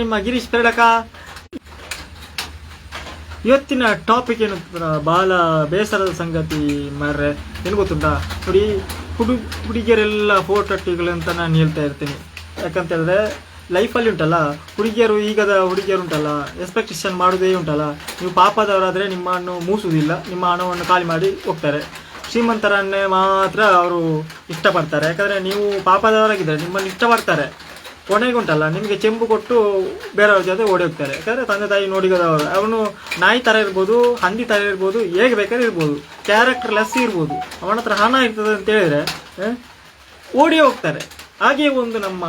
ನಿಮ್ಮ ಗಿರೀಶ್ ಪೆರಡಕ ಇವತ್ತಿನ ಟಾಪಿಕ್ ಏನು ಬಾಲ ಬೇಸರದ ಸಂಗತಿ ಮಾರ್ರೆ ಏನು ಗೊತ್ತುಂಟಾ? ನೋಡಿ, ಹುಡು, ಹುಡುಗಿಯರೆಲ್ಲ ಫೋಟೋ ಅಂತ ನಾನು ಹೇಳ್ತಾ ಇರ್ತೀನಿ. ಯಾಕಂತ ಹೇಳಿದ್ರೆ ಲೈಫಲ್ಲಿ ಉಂಟಲ್ಲ, ಹುಡುಗಿಯರು ಈಗದ ಹುಡುಗಿಯರು ಉಂಟಲ್ಲ ಎಕ್ಸ್ಪೆಕ್ಟೇಷನ್ ಮಾಡೋದೇ ಉಂಟಲ್ಲ. ನೀವು ಪಾಪದವರಾದರೆ ನಿಮ್ಮನ್ನು ಮೂಸುವುದಿಲ್ಲ, ನಿಮ್ಮ ಹಣವನ್ನು ಖಾಲಿ ಮಾಡಿ ಹೋಗ್ತಾರೆ. ಶ್ರೀಮಂತರನ್ನೇ ಮಾತ್ರ ಅವರು ಇಷ್ಟಪಡ್ತಾರೆ. ಯಾಕಂದರೆ ನೀವು ಪಾಪದವರಾಗಿದ್ದರೆ ನಿಮ್ಮನ್ನು ಇಷ್ಟಪಡ್ತಾರೆ. ಕೊನೆಗುಂಟಲ್ಲ, ನಿಮಗೆ ಚೆಂಬು ಕೊಟ್ಟು ಬೇರೆಯವ್ರ ಜೊತೆ ಓಡಿ ಹೋಗ್ತಾರೆ. ಯಾಕಂದರೆ ತಂದೆ ತಾಯಿ ನೋಡಿಗದವರು ಅವನು ನಾಯಿ ಥರ ಇರ್ಬೋದು, ಹಂದಿ ಥರ ಇರ್ಬೋದು, ಹೇಗೆ ಬೇಕಾದ್ರೆ ಇರ್ಬೋದು. ಕ್ಯಾರೆಕ್ಟರ್ ಲೆಸ್ ಇರ್ಬೋದು. ಅವನ ಹತ್ರ ಹಣ ಇರ್ತದೆ ಅಂತ ಹೇಳಿದ್ರೆ ಓಡಿ ಹೋಗ್ತಾರೆ. ಹಾಗೆ ಒಂದು ನಮ್ಮ,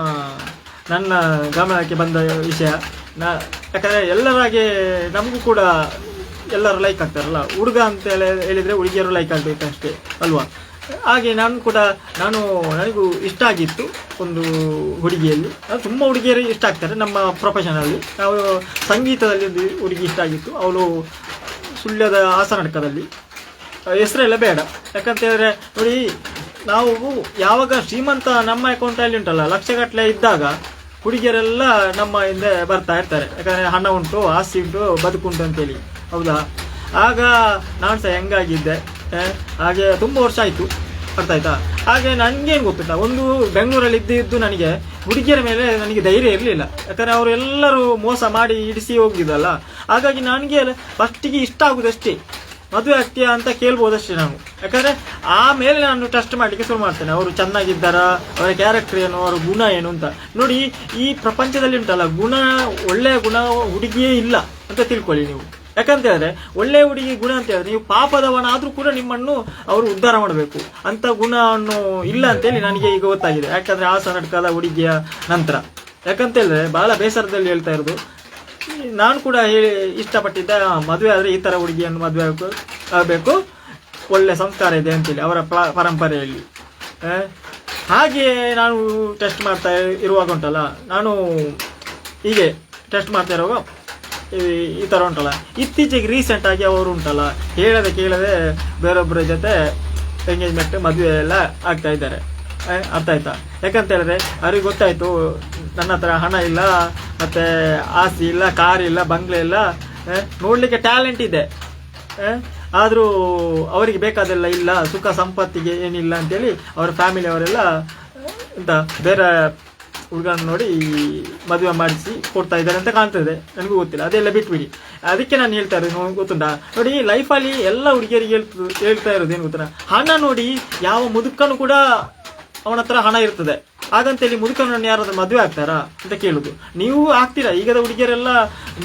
ನನ್ನ ಗಮನಕ್ಕೆ ಬಂದ ವಿಷಯ. ನಾ, ಯಾಕಂದರೆ ಎಲ್ಲರಾಗೆ ನಮಗೂ ಕೂಡ ಎಲ್ಲರೂ ಲೈಕ್ ಆಗ್ತಾರಲ್ಲ. ಹುಡುಗ ಅಂತ ಹೇಳಿ ಹೇಳಿದರೆ ಹುಡುಗಿಯರು ಲೈಕ್ ಆಗಬೇಕಷ್ಟೇ, ಅಲ್ವಾ? ಹಾಗೆ ನಾನು ಕೂಡ, ನಾನು ನನಗೂ ಇಷ್ಟ ಆಗಿತ್ತು ಒಂದು ಹುಡುಗಿಯಲ್ಲಿ. ತುಂಬ ಹುಡುಗಿಯರು ಇಷ್ಟ ಆಗ್ತಾರೆ ನಮ್ಮ ಪ್ರೊಫೆಷನಲ್ಲಿ ನಾವು ಸಂಗೀತದಲ್ಲಿ ಒಂದು ಹುಡುಗಿ ಇಷ್ಟ ಆಗಿತ್ತು. ಅವಳು ಸುಳ್ಯದ ಹಾಸನಡ್ಕದಲ್ಲಿ ಹೆಸರೆಲ್ಲ ಬೇಡ. ಯಾಕಂತೇಳಿದ್ರೆ ನೋಡಿ, ನಾವು ಯಾವಾಗ ಶ್ರೀಮಂತ ನಮ್ಮ ಅಕೌಂಟಲ್ಲಿ ಉಂಟಲ್ಲ, ಲಕ್ಷಗಟ್ಟಲೆ ಇದ್ದಾಗ ಹುಡುಗಿಯರೆಲ್ಲ ನಮ್ಮ ಹಿಂದೆ ಬರ್ತಾ ಇರ್ತಾರೆ. ಯಾಕಂದರೆ ಹಣ ಉಂಟು, ಆಸ್ತಿ ಉಂಟು ಬದುಕುಂಟು ಅಂತೇಳಿ. ಹೌದಾ? ಆಗ ನಾನು ಸಹ ಹೆಂಗಾಗಿದ್ದೆ? ಹಾಗೆ ತುಂಬ ವರ್ಷ ಆಯಿತು. ಅರ್ಥ ಆಯ್ತಾ? ಹಾಗೆ ನನಗೇನು ಗೊತ್ತಿಲ್ಲ. ಒಂದು ಬೆಂಗಳೂರಲ್ಲಿ ಇದ್ದಿದ್ದು ನನಗೆ ಹುಡುಗಿಯರ ಮೇಲೆ ನನಗೆ ಧೈರ್ಯ ಇರಲಿಲ್ಲ. ಯಾಕಂದರೆ ಅವರು ಎಲ್ಲರೂ ಮೋಸ ಮಾಡಿ ಇಡಿಸಿ ಹೋಗಿದ್ದಲ್ಲ. ಹಾಗಾಗಿ ನನಗೆ ಫಸ್ಟಿಗೆ ಇಷ್ಟ ಆಗುದಷ್ಟೇ. ಮದುವೆ ಆಗ್ತೀಯಾ ಅಂತ ಕೇಳ್ಬೋದಷ್ಟೇ ನಾನು. ಯಾಕಂದರೆ ಆಮೇಲೆ ನಾನು ಟೆಸ್ಟ್ ಮಾಡಲಿಕ್ಕೆ ಶುರು ಮಾಡ್ತೇನೆ. ಅವರು ಚೆನ್ನಾಗಿದ್ದಾರಾ? ಅವರ ಕ್ಯಾರೆಕ್ಟರ್ ಏನು? ಅವರ ಗುಣ ಏನು ಅಂತ. ನೋಡಿ, ಈ ಪ್ರಪಂಚದಲ್ಲಿ ಉಂಟಲ್ಲ, ಗುಣ, ಒಳ್ಳೆಯ ಗುಣ ಹುಡುಗಿಯೇ ಇಲ್ಲ ಅಂತ ತಿಳ್ಕೊಳ್ಳಿ ನೀವು. ಯಾಕಂತ ಹೇಳಿದ್ರೆ, ಒಳ್ಳೆ ಹುಡುಗಿ ಗುಣ ಅಂತ ಹೇಳಿದ್ರೆ, ನೀವು ಪಾಪದವನಾದ್ರೂ ಕೂಡ ನಿಮ್ಮನ್ನು ಅವರು ಉದ್ಧಾರ ಮಾಡಬೇಕು. ಅಂತ ಗುಣವನ್ನು ಇಲ್ಲ ಅಂತೇಳಿ ನನಗೆ ಈಗ ಗೊತ್ತಾಗಿದೆ. ಯಾಕಂದ್ರೆ ಆ ನಡ್ಕದ ಹುಡುಗಿಯ ನಂತರ. ಯಾಕಂತ ಹೇಳಿದ್ರೆ, ಬಹಳ ಬೇಸರದಲ್ಲಿ ಹೇಳ್ತಾ ಇರೋದು. ನಾನು ಕೂಡ ಹೇಳಿ ಇಷ್ಟಪಟ್ಟಿದ್ದ ಮದುವೆ ಆದರೆ ಈ ಥರ ಹುಡುಗಿಯನ್ನು ಮದುವೆ ಆಗಬೇಕು. ಒಳ್ಳೆ ಸಂಸ್ಕಾರ ಇದೆ ಅಂತೇಳಿ ಅವರ ಪ್ರ ಪರಂಪರೆಯಲ್ಲಿ. ಹಾಗೆ ನಾನು ಟೆಸ್ಟ್ ಮಾಡ್ತಾ ಇರುವಾಗ ಉಂಟಲ್ಲ, ನಾನು ಹೀಗೆ ಟೆಸ್ಟ್ ಮಾಡ್ತಾ ಇರುವಾಗ ಈ- ಥರ ಉಂಟಲ್ಲ. ಇತ್ತೀಚೆಗೆ ರೀಸೆಂಟಾಗಿ ಅವರು ಉಂಟಲ್ಲ. ಹೇಳದೆ ಕೇಳದೆ ಬೇರೊಬ್ಬರ ಜೊತೆ ಎಂಗೇಜ್ಮೆಂಟ್ ಮದುವೆ ಎಲ್ಲ ಆಗ್ತಾ ಇದ್ದಾರೆ. ಅರ್ಥ ಆಯ್ತಾ? ಯಾಕಂತ ಹೇಳಿದ್ರೆ ಅವ್ರಿಗೆ ಗೊತ್ತಾಯ್ತು, ನನ್ನ ಹತ್ರ ಹಣ ಇಲ್ಲ, ಮತ್ತೆ ಆಸ್ತಿ ಇಲ್ಲ, ಕಾರ್ ಇಲ್ಲ, ಬಂಗ್ಲೆ ಇಲ್ಲ ನೋಡ್ಲಿಕ್ಕೆ ಟ್ಯಾಲೆಂಟ್ ಇದೆ. ಆದರೂ ಅವರಿಗೆ ಬೇಕಾದೆಲ್ಲ ಇಲ್ಲ, ಸುಖ ಸಂಪತ್ತಿಗೆ ಏನಿಲ್ಲ ಅಂತೇಳಿ ಅವರ ಫ್ಯಾಮಿಲಿ ಅವರೆಲ್ಲ ಎಂತ ಬೇರೆ ಹುಡುಗನ ನೋಡಿ ಮದುವೆ ಮಾಡಿಸಿ ಕೊಡ್ತಾ ಇದ್ದಾರೆ ಅಂತ ಕಾಣ್ತದೆ. ನನಗೂ ಗೊತ್ತಿಲ್ಲ. ಅದೆಲ್ಲ ಬಿಟ್ಬಿಡಿ. ಅದಕ್ಕೆ ನಾನು ಹೇಳ್ತಾ ಇರೋದು ಗೊತ್ತುಂಟಾ? ನೋಡಿ ಲೈಫಲ್ಲಿ ಎಲ್ಲ ಹುಡುಗಿಯರಿಗೆ ಹೇಳ್ತು, ಹೇಳ್ತಾ ಇರೋದು ಏನು ಗೊತ್ತಾ ಹಣ ನೋಡಿ ಯಾವ ಮುದುಕನು ಕೂಡ ಅವನ ಹತ್ರ ಹಣ ಇರ್ತದೆ. ಹಾಗಂತೇಳಿ ಮುದುಕರನ್ನು ಯಾರಾದ್ರೂ ಮದುವೆ ಆಗ್ತಾರಾ ಅಂತ ಕೇಳುದು. ನೀವು ಆಗ್ತೀರಾ? ಈಗದ ಹುಡುಗಿಯರೆಲ್ಲ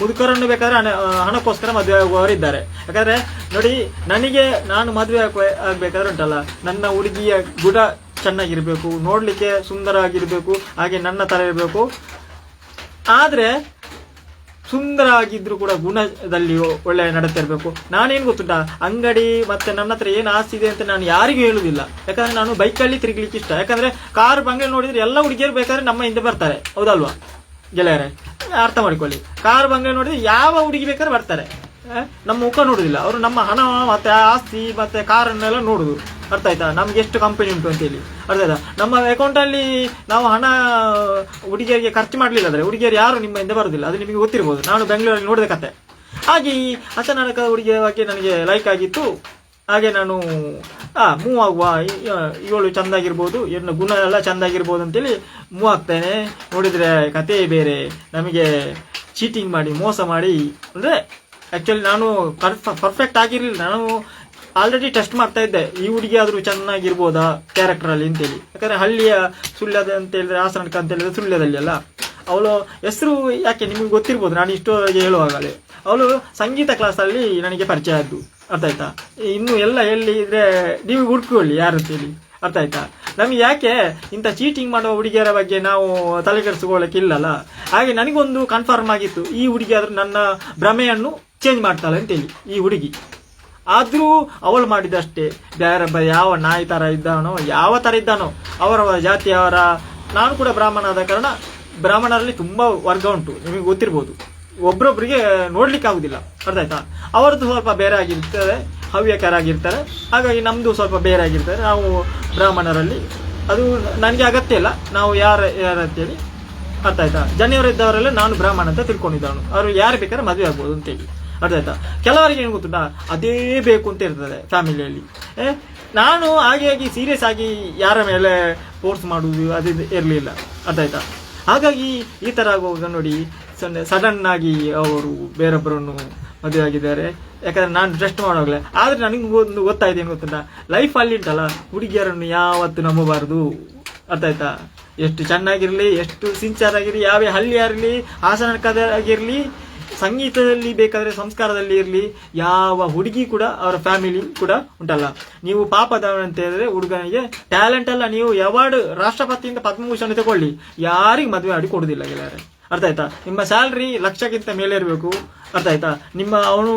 ಮುದುಕರನ್ನು ಬೇಕಾದ್ರೆ ಹಣ, ಹಣಕ್ಕೋಸ್ಕರ ಮದುವೆ ಆಗುವವರಿದ್ದಾರೆ. ಯಾಕಂದ್ರೆ ನೋಡಿ, ನನಗೆ ನಾನು ಮದುವೆ ಆಗ್ಬೇಕಾದ್ರೆ ಉಂಟಲ್ಲ. ನನ್ನ ಹುಡುಗಿಯ ಗುಣ ಚೆನ್ನಾಗಿರ್ಬೇಕು, ನೋಡಲಿಕ್ಕೆ ಸುಂದರ ಆಗಿರ್ಬೇಕು ಹಾಗೆ ನನ್ನ ಥರ ಇರಬೇಕು. ಆದ್ರೆ ಸುಂದರ ಆಗಿದ್ರು ಕೂಡ ಗುಣದಲ್ಲಿ ಒಳ್ಳೆ ನಡತೆ ಇರಬೇಕು. ನಾನೇನು ಗೊತ್ತುಂಟ? ಅಂಗಡಿ ಮತ್ತೆ ನನ್ನ ಹತ್ರ ಏನು ಆಸ್ತಿ ಇದೆ ಅಂತ ನಾನು ಯಾರಿಗೂ ಹೇಳುದಿಲ್ಲ. ಯಾಕಂದ್ರೆ ನಾನು ಬೈಕಲ್ಲಿ ತಿರುಗಲಿಕ್ಕೆ ಇಷ್ಟ. ಯಾಕಂದ್ರೆ ಕಾರ್ ಬಂಗ್ಲೆ ನೋಡಿದ್ರೆ ಎಲ್ಲ ಹುಡುಗಿಯರು ಬೇಕಾದ್ರೆ ನಮ್ಮ ಹಿಂದೆ ಬರ್ತಾರೆ. ಹೌದಲ್ವಾ? ಗೆಳೆಯರೇ, ಅರ್ಥ ಮಾಡಿಕೊಳ್ಳಿ. ಕಾರ್ ಬಂಗ್ಲೆ ನೋಡಿದ್ರೆ ಯಾವ ಹುಡುಗಿ ಬೇಕಾದ್ರೆ ಬರ್ತಾರೆ. ನಮ್ಮ ಮುಖ ನೋಡುದಿಲ್ಲ. ಅವರು ನಮ್ಮ ಹಣ, ಮತ್ತೆ ಆಸ್ತಿ, ಮತ್ತೆ ಕಾರನ್ನೆಲ್ಲ ನೋಡುದು. ಅರ್ಥ ಆಯ್ತಾ? ನಮ್ಗೆ ಎಷ್ಟು ಕಂಪನಿ ಉಂಟು ಅಂತೇಳಿ. ಅರ್ಥ ಆಯ್ತಾ? ನಮ್ಮ ಅಕೌಂಟಲ್ಲಿ ನಾವು ಹಣ, ಹುಡುಗಿಯರಿಗೆ ಖರ್ಚು ಮಾಡಲಿಲ್ಲ ಅಂದ್ರೆ ಹುಡುಗಿಯರು ಯಾರು ನಿಮ್ಮ ಹಿಂದೆ ಬರುದಿಲ್ಲ. ಅದು ನಿಮಗೆ ಗೊತ್ತಿರ್ಬೋದು. ನಾನು ಬೆಂಗಳೂರಲ್ಲಿ ನೋಡಿದ ಕತೆ. ಹಾಗೆ ಈ ಅಚಾನಕ ಹುಡುಗಿಯ ಬಗ್ಗೆ ನನಗೆ ಲೈಕ್ ಆಗಿತ್ತು. ಹಾಗೆ ನಾನು, ಆ ಮೂವ್ ಆಗುವ ಇವಳು ಚಂದಾಗಿರ್ಬೋದು ಏನು ಗುಣ ಎಲ್ಲ ಚಂದಾಗಿರ್ಬೋದು ಅಂತೇಳಿ ಮೂವ್ ಆಗ್ತೇನೆ. ನೋಡಿದ್ರೆ ಕತೆ ಬೇರೆ. ನಮಗೆ ಚೀಟಿಂಗ್ ಮಾಡಿ, ಮೋಸ ಮಾಡಿ, ಅಂದ್ರೆ ಆಕ್ಚುಲಿ ನಾನು ಪರ್ಫೆಕ್ಟ್ ಆಗಿರ್ಲಿಲ್ಲ. ನಾನು ಆಲ್ರೆಡಿ ಟೆಸ್ಟ್ ಮಾಡ್ತಾ ಇದ್ದೆ. ಈ ಹುಡುಗಿ ಆದ್ರೂ ಚೆನ್ನಾಗಿರ್ಬೋದಾ ಅಲ್ಲಿ ಅಂತೇಳಿ. ಯಾಕಂದ್ರೆ ಹಳ್ಳಿಯ ಸುಳ್ಯದ ಅಂತ ಹೇಳಿದ್ರೆ ಹಾಸನಕ ಅಂತ ಹೇಳಿದ್ರೆ ಸುಳ್ಯದಲ್ಲಿ ಅಲ್ಲ. ಅವಳು ಹೆಸರು ಯಾಕೆ ನಿಮಗೆ ಗೊತ್ತಿರ್ಬೋದು? ನಾನು ಇಷ್ಟೋವರೆಗೆ ಹೇಳುವಾಗಲೇ. ಅವಳು ಸಂಗೀತ ಕ್ಲಾಸಲ್ಲಿ ನನಗೆ ಪರಿಚಯ ಆದ್ದು. ಅರ್ಥ ಆಯ್ತಾ? ಇನ್ನು ಎಲ್ಲ ಹೇಳಿದ್ರೆ ನೀವು ಹುಡ್ಕೊಳ್ಳಿ, ಯಾರು ಅಂತೇಳಿ ಅರ್ಥ ಆಯ್ತಾ? ನಮ್ಗೆ ಯಾಕೆ ಇಂಥ ಚೀಟಿಂಗ್ ಮಾಡುವ ಹುಡುಗಿಯರ ಬಗ್ಗೆ ನಾವು ತಲೆ ಕೆಡಿಸ್ಕೊಳ್ಳೋಕೆ ಇಲ್ಲಲ್ಲ? ಹಾಗೆ ನನಗೊಂದು ಕನ್ಫರ್ಮ್ ಆಗಿತ್ತು. ಈ ಹುಡುಗಿ ಆದ್ರೂ ನನ್ನ ಭ್ರಮೆಯನ್ನು ಚೇಂಜ್ ಮಾಡ್ತಾಳೆ ಅಂತೇಳಿ ಈ ಹುಡುಗಿ. ಆದರೂ ಅವಳು ಮಾಡಿದಷ್ಟೇ. ಬೇರೆ ಯಾವ ನಾಯಿ ತರ ಇದ್ದಾನೋ, ಯಾವ ತರ ಇದ್ದಾನೋ ಅವರವರ ಜಾತಿಯವರ ನಾನು ಕೂಡ ಬ್ರಾಹ್ಮಣ ಆದ ಕಾರಣ ಬ್ರಾಹ್ಮಣರಲ್ಲಿ ತುಂಬಾ ವರ್ಗ ಉಂಟು. ನಿಮಗೆ ಗೊತ್ತಿರ್ಬೋದು. ಒಬ್ರೊಬ್ರಿಗೆ ನೋಡ್ಲಿಕ್ಕೆ ಆಗುದಿಲ್ಲ. ಅರ್ಥ ಆಯ್ತಾ? ಅವರದ್ದು ಸ್ವಲ್ಪ ಬೇರೆ ಆಗಿರ್ತದೆ, ಹವ್ಯಕರಾಗಿರ್ತಾರೆ. ಹಾಗಾಗಿ ನಮ್ದು ಸ್ವಲ್ಪ ಬೇರೆ ಆಗಿರ್ತಾರೆ ನಾವು ಬ್ರಾಹ್ಮಣರಲ್ಲಿ. ಅದು ನನಗೆ ಅಗತ್ಯ ಇಲ್ಲ. ನಾವು ಯಾರ ಯಾರ ಅಂತೇಳಿ. ಅರ್ಥ ಆಯ್ತಾ? ಜನಿಯವರಿದ್ದವರೆಲ್ಲ ನಾನು ಬ್ರಾಹ್ಮಣ ಅಂತ ತಿಳ್ಕೊಂಡಿದ್ದವನು ಅವರು ಯಾರು ಬೇಕಾದ್ರೆ ಮದುವೆ ಆಗ್ಬೋದು ಅಂತೇಳಿ. ಅರ್ಥ ಆಯ್ತಾ ಕೆಲವರಿಗೆ ಏನು ಗೊತ್ತುಂಟಾ? ಅದೇ ಬೇಕು ಅಂತ ಇರ್ತದೆ ಫ್ಯಾಮಿಲಿಯಲ್ಲಿ ಏ, ನಾನು ಹಾಗೆ ಆಗಿ ಸೀರಿಯಸ್ ಆಗಿ ಯಾರ ಮೇಲೆ ಫೋರ್ಸ್ ಮಾಡುವುದು ಅದು ಇರಲಿಲ್ಲ. ಅರ್ಥ ಆಯ್ತಾ ಹಾಗಾಗಿ ಈ ಥರ ಆಗುವಾಗ ನೋಡಿ ಸಡನ್ ಆಗಿ ಅವರು ಬೇರೊಬ್ಬರನ್ನು ಮದುವೆ ಆಗಿದ್ದಾರೆ. ಯಾಕಂದ್ರೆ ನಾನು ಟ್ರಸ್ಟ್ ಮಾಡುವಾಗಲೇ. ಆದ್ರೆ ನನಗೆ ಒಂದು ಗೊತ್ತಾಯ್ತು ಏನು ಗೊತ್ತಿಲ್ಲ ಲೈಫ್ ಅಲ್ಲಿ ಉಂಟಲ್ಲ, ಹುಡುಗಿಯರನ್ನು ಯಾವತ್ತು ನಂಬಬಾರದು. ಅರ್ಥ ಆಯ್ತಾ ಎಷ್ಟು ಚೆನ್ನಾಗಿರಲಿ, ಎಷ್ಟು ಸಿಂಚರ್ ಆಗಿರಲಿ ಯಾವ ಹಳ್ಳಿ ಆಗಿರಲಿ ಹಾಸನಕ್ಕಾಗಿರಲಿ ಸಂಗೀತದಲ್ಲಿ ಬೇಕಾದ್ರೆ ಸಂಸ್ಕಾರದಲ್ಲಿ ಇರಲಿ, ಯಾವ ಹುಡುಗಿ ಕೂಡ ಅವರ ಫ್ಯಾಮಿಲಿ ಕೂಡ ಉಂಟಲ್ಲ. ನೀವು ಪಾಪದವನು ಅಂತ ಹೇಳಿದ್ರೆ ಹುಡುಗನಿಗೆ ಟ್ಯಾಲೆಂಟ್ ಅಲ್ಲ, ನೀವು ಅವಾರ್ಡ್ ರಾಷ್ಟ್ರಪತಿಯಿಂದ ಪದ್ಮಭೂಷಣ ತಗೊಳ್ಳಿ. ಯಾರಿಗೆ ಮದುವೆ ಮಾಡಿ ಕೊಡುದಿಲ್ಲ ಗೆಳೆಯರೆ. ಅರ್ಥ ಆಯ್ತಾ? ನಿಮ್ಮ ಸ್ಯಾಲ್ರಿ ಲಕ್ಷಕ್ಕಿಂತ ಮೇಲೆ ಇರಬೇಕು. ಅರ್ಥ ಆಯ್ತಾ? ನಿಮ್ಮ ಅವನು